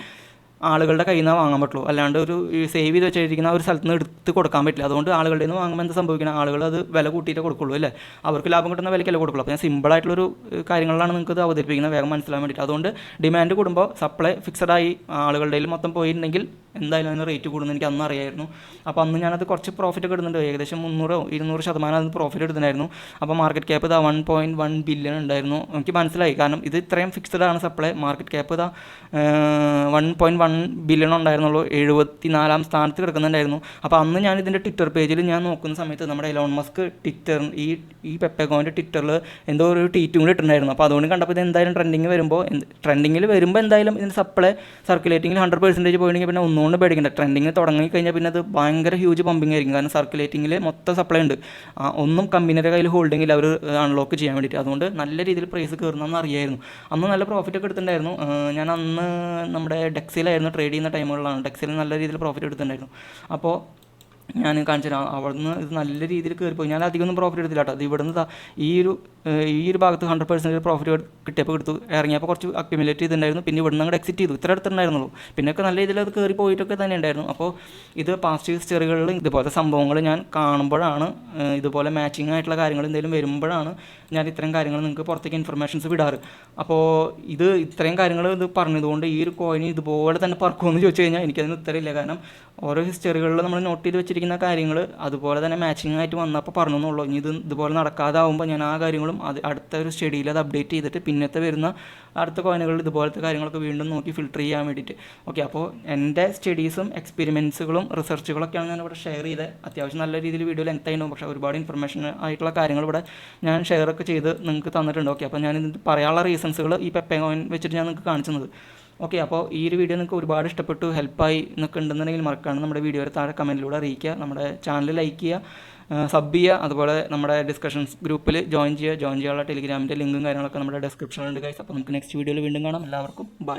ആളുകളുടെ കയ്യിൽ നിന്ന് വാങ്ങാൻ പറ്റുള്ളൂ. അല്ലാണ്ട് ഒരു സേവ് ചെയ്ത് വെച്ചിരിക്കുന്ന ഒരു സ്ഥലത്ത് നിന്ന് എടുത്ത് കൊടുക്കാൻ പറ്റില്ല. അതുകൊണ്ട് ആളുകളുടെ നിന്ന് വാങ്ങുമ്പോൾ എന്താ സംഭവിക്കുന്നത് ആളുകൾ അത് വില കൂട്ടിയിട്ട് കൊടുക്കുള്ളൂ അല്ലേ? അവർക്ക് ലാഭം കിട്ടുന്ന വിലയ്ക്കല്ലേ കൊടുക്കുള്ളൂ. അപ്പോൾ ഞാൻ സിമ്പിളായിട്ടുള്ളൊരു കാര്യങ്ങളിലാണ് നിങ്ങൾക്ക് ഇത് അവതരിപ്പിക്കുന്നത്. വേഗം മനസ്സിലാൻ വേണ്ടിയിട്ട്. അതുകൊണ്ട് ഡിമാൻഡ് കൂടുമ്പോൾ സപ്ലൈ ഫിക്സഡ് ആയി ആളുകളുടെ മൊത്തം പോയിട്ടുണ്ടെങ്കിൽ എന്തായാലും അതിന് റേറ്റ് കൂടുന്നു എനിക്ക് അന്ന് അറിയായിരുന്നു. അപ്പോൾ അന്ന് ഞാനത് കുറച്ച് പ്രോഫിറ്റ് കിട്ടുന്നുണ്ട് ഏകദേശം മുന്നൂറോ ഇരുന്നൂറ് ശതമാനം അത് പ്രോഫിറ്റ് എടുത്തിട്ടുണ്ടായിരുന്നു. അപ്പോൾ മാർക്കറ്റ് ക്യാപ്പ് ഇതാ വൺ പോയിന്റ് വൺ ബില്യൺ ഉണ്ടായിരുന്നു. എനിക്ക് മനസ്സിലായി. കാരണം ഇത് ഇത്രയും ഫിക്സഡ് ആണ് സപ്ലൈ മാർക്കറ്റ് ക്യാപ്പ് ഇതാ വൺ പോയിന്റ് ബില്യൺ ഉണ്ടായിരുന്നുള്ളൂ. എഴുപത്തി നാലാം സ്ഥാനത്ത് കിടക്കുന്നുണ്ടായിരുന്നു. അപ്പോൾ അന്ന് ഞാൻ ഇതിന്റെ ട്വിറ്റർ പേജിൽ ഞാൻ നോക്കുന്ന സമയത്ത് നമ്മുടെ എലോൺ മസ്ക് ട്വിറ്റർ ഈ ഈ പെപ്പകോന്റെ ട്വിറ്ററിൽ എന്തോ ഒരു ട്വീറ്റും കൂടി ഇട്ടിട്ടുണ്ടായിരുന്നു. അപ്പോൾ അതുകൊണ്ട് കണ്ടപ്പോൾ ഇത് എന്തായാലും ട്രെൻഡിങ് വരുമ്പോൾ ട്രെൻഡിങ്ങിൽ വരുമ്പോൾ എന്തായാലും ഇതിന്റെ സപ്ലൈ സർക്കുലേറ്റിംഗിൽ ഹൺഡ്രഡ് പെർസെന്റേജ് പോയിട്ടുണ്ടെങ്കിൽ പിന്നെ ഒന്നുകൊണ്ട് പേടിക്കണ്ട. ട്രെൻഡിങ് തുടങ്ങി കഴിഞ്ഞാൽ പിന്നെ അത് ഭയങ്കര ഹ്യൂജ് പമ്പിങ് ആയിരിക്കും. കാരണം സർക്കുലേറ്റിംഗിൽ മൊത്തം സപ്ലൈ ഉണ്ട്. ഒന്നും കമ്പനിയുടെ കയ്യിൽ ഹോൾഡിങ്ങിൽ അവർ അൺലോക്ക് ചെയ്യാൻ വേണ്ടിയിട്ട്. അതുകൊണ്ട് നല്ല രീതിയിൽ പ്രൈസ് കയറുന്നതെന്ന് അറിയായിരുന്നു. അന്ന് നല്ല പ്രോഫിറ്റ് ഒക്കെ എടുത്തിട്ടുണ്ടായിരുന്നു. ഞാൻ അന്ന് നമ്മുടെ ഡെക്സിലായിരുന്നു ട്രേഡ് ചെയ്യുന്ന ടൈമുകളിലാണ് ടെക്സ്റ്റൈൽ നല്ല രീതിയിൽ പ്രോഫിറ്റ് എടുത്തിട്ടുണ്ടായിരുന്നു. അപ്പോൾ ഞാൻ കാണിച്ചു തരാം. അവിടുന്ന് ഇത് നല്ല രീതിയിൽ കയറിപ്പോയി. ഞാൻ അധികം ഒന്നും പ്രോഫിറ്റ് എടുത്തില്ല കേട്ടോ. അത് ഇവിടുന്ന് ഈ ഒരു ഈ ഒരു ഭാഗത്ത് ഹൺഡ്രഡ് പെർസെന്റേജ് പ്രോഫിറ്റ് കിട്ടിയപ്പോൾ എടുത്തു ഇറങ്ങിയപ്പോൾ കുറച്ച് അക്യുമുലേറ്റ് ചെയ്തിട്ടുണ്ടായിരുന്നു. പിന്നെ ഇവിടുന്ന് അങ്ങോട്ട് എക്സിറ്റ് ചെയ്തു. ഇത്ര അടുത്തുണ്ടായിരുന്നുള്ളൂ. പിന്നെയൊക്കെ നല്ല രീതിയിൽ അത് കയറി പോയിട്ടൊക്കെ തന്നെ ഉണ്ടായിരുന്നു. അപ്പോൾ ഇത് പാസ്റ്റ് ഹിസ്റ്ററികളിൽ ഇതുപോലത്തെ സംഭവങ്ങൾ ഞാൻ കാണുമ്പോഴാണ് ഇതുപോലെ മാച്ചിങ് ആയിട്ടുള്ള കാര്യങ്ങൾ എന്തെങ്കിലും വരുമ്പോഴാണ് ഞാൻ ഇത്തരം കാര്യങ്ങൾ നിങ്ങൾക്ക് പുറത്തേക്ക് ഇൻഫർമേഷൻസ് വിടാറ്. അപ്പോൾ ഇത് ഇത്രയും കാര്യങ്ങൾ ഇത് പറഞ്ഞതുകൊണ്ട് ഈ ഒരു കോയിൻ ഇതുപോലെ തന്നെ പറക്കുമെന്ന് ചോദിച്ചു കഴിഞ്ഞാൽ എനിക്കതിന് ഉത്തരമില്ല കാരണം ഓരോ ഹിസ്റ്ററികളിൽ നമ്മൾ നോട്ട് ചെയ്ത് വെച്ചിരിക്കുന്ന കാര്യങ്ങൾ അതുപോലെ തന്നെ മാച്ചിങ് ആയിട്ട് വന്നപ്പോൾ പറഞ്ഞു എന്നുള്ളൂ ഇനി ഇത് ഇതുപോലെ നടക്കാതാവുമ്പോൾ ഞാൻ ആ കാര്യങ്ങളും അത് അടുത്ത ഒരു സ്റ്റഡിയിൽ അത് അപ്ഡേറ്റ് ചെയ്തിട്ട് പിന്നത്തെ വരുന്ന അടുത്ത കോയിനുകളിൽ ഇതുപോലത്തെ കാര്യങ്ങളൊക്കെ വീണ്ടും നോക്കി ഫിൽട്ടർ ചെയ്യാൻ വേണ്ടിയിട്ട്. ഓക്കെ അപ്പോൾ എന്റെ സ്റ്റഡീസും എക്സ്പെരിമെൻസുകളും റിസർച്ചുകളൊക്കെയാണ് ഞാൻ ഇവിടെ ഷെയർ ചെയ്തത് അത്യാവശ്യം നല്ല രീതിയിൽ വീഡിയോ ലെങ്ത് ആയിരുന്നു. പക്ഷേ ഒരുപാട് ഇൻഫർമേഷൻ ആയിട്ടുള്ള കാര്യങ്ങൾ ഇവിടെ ഞാൻ ഷെയർ ഒക്കെ ചെയ്ത് നിങ്ങൾക്ക് തന്നിട്ടുണ്ട്. ഓക്കെ അപ്പോൾ ഞാൻ പറയാനുള്ള റീസൺസുകൾ ഈ പെപ്പേ കോയിൻ വെച്ചിട്ട് ഞാൻ നിങ്ങൾക്ക് കാണിച്ചു തന്നത്. ഓക്കെ അപ്പോൾ ഈ ഒരു വീഡിയോ നിങ്ങൾക്ക് ഒരുപാട് ഇഷ്ടപ്പെട്ടു ഹെൽപ്പായി എന്നൊക്കെ ഉണ്ടെന്നുണ്ടെങ്കിൽ മറക്കാണ് നമ്മുടെ വീഡിയോ താഴെ കമന്റിലൂടെ അറിയിക്കുക നമ്മുടെ ചാനൽ ലൈക്ക് ചെയ്യുക സബ് ചെയ്യുക അതുപോലെ നമ്മുടെ ഡിസ്കഷൻസ് ഗ്രൂപ്പിൽ ജോയിൻ ചെയ്യുക ജോയിൻ ചെയ്യാനുള്ള ടെലിഗ്രാമിന്റെ ലിങ്കും കാര്യങ്ങളൊക്കെ നമ്മുടെ ഡിസ്ക്രിപ്ഷനിലുണ്ട് ഗൈസ് അപ്പോൾ നമുക്ക് നെക്സ്റ്റ് വീഡിയോയിൽ വീണ്ടും കാണാം. എല്ലാവർക്കും ബൈ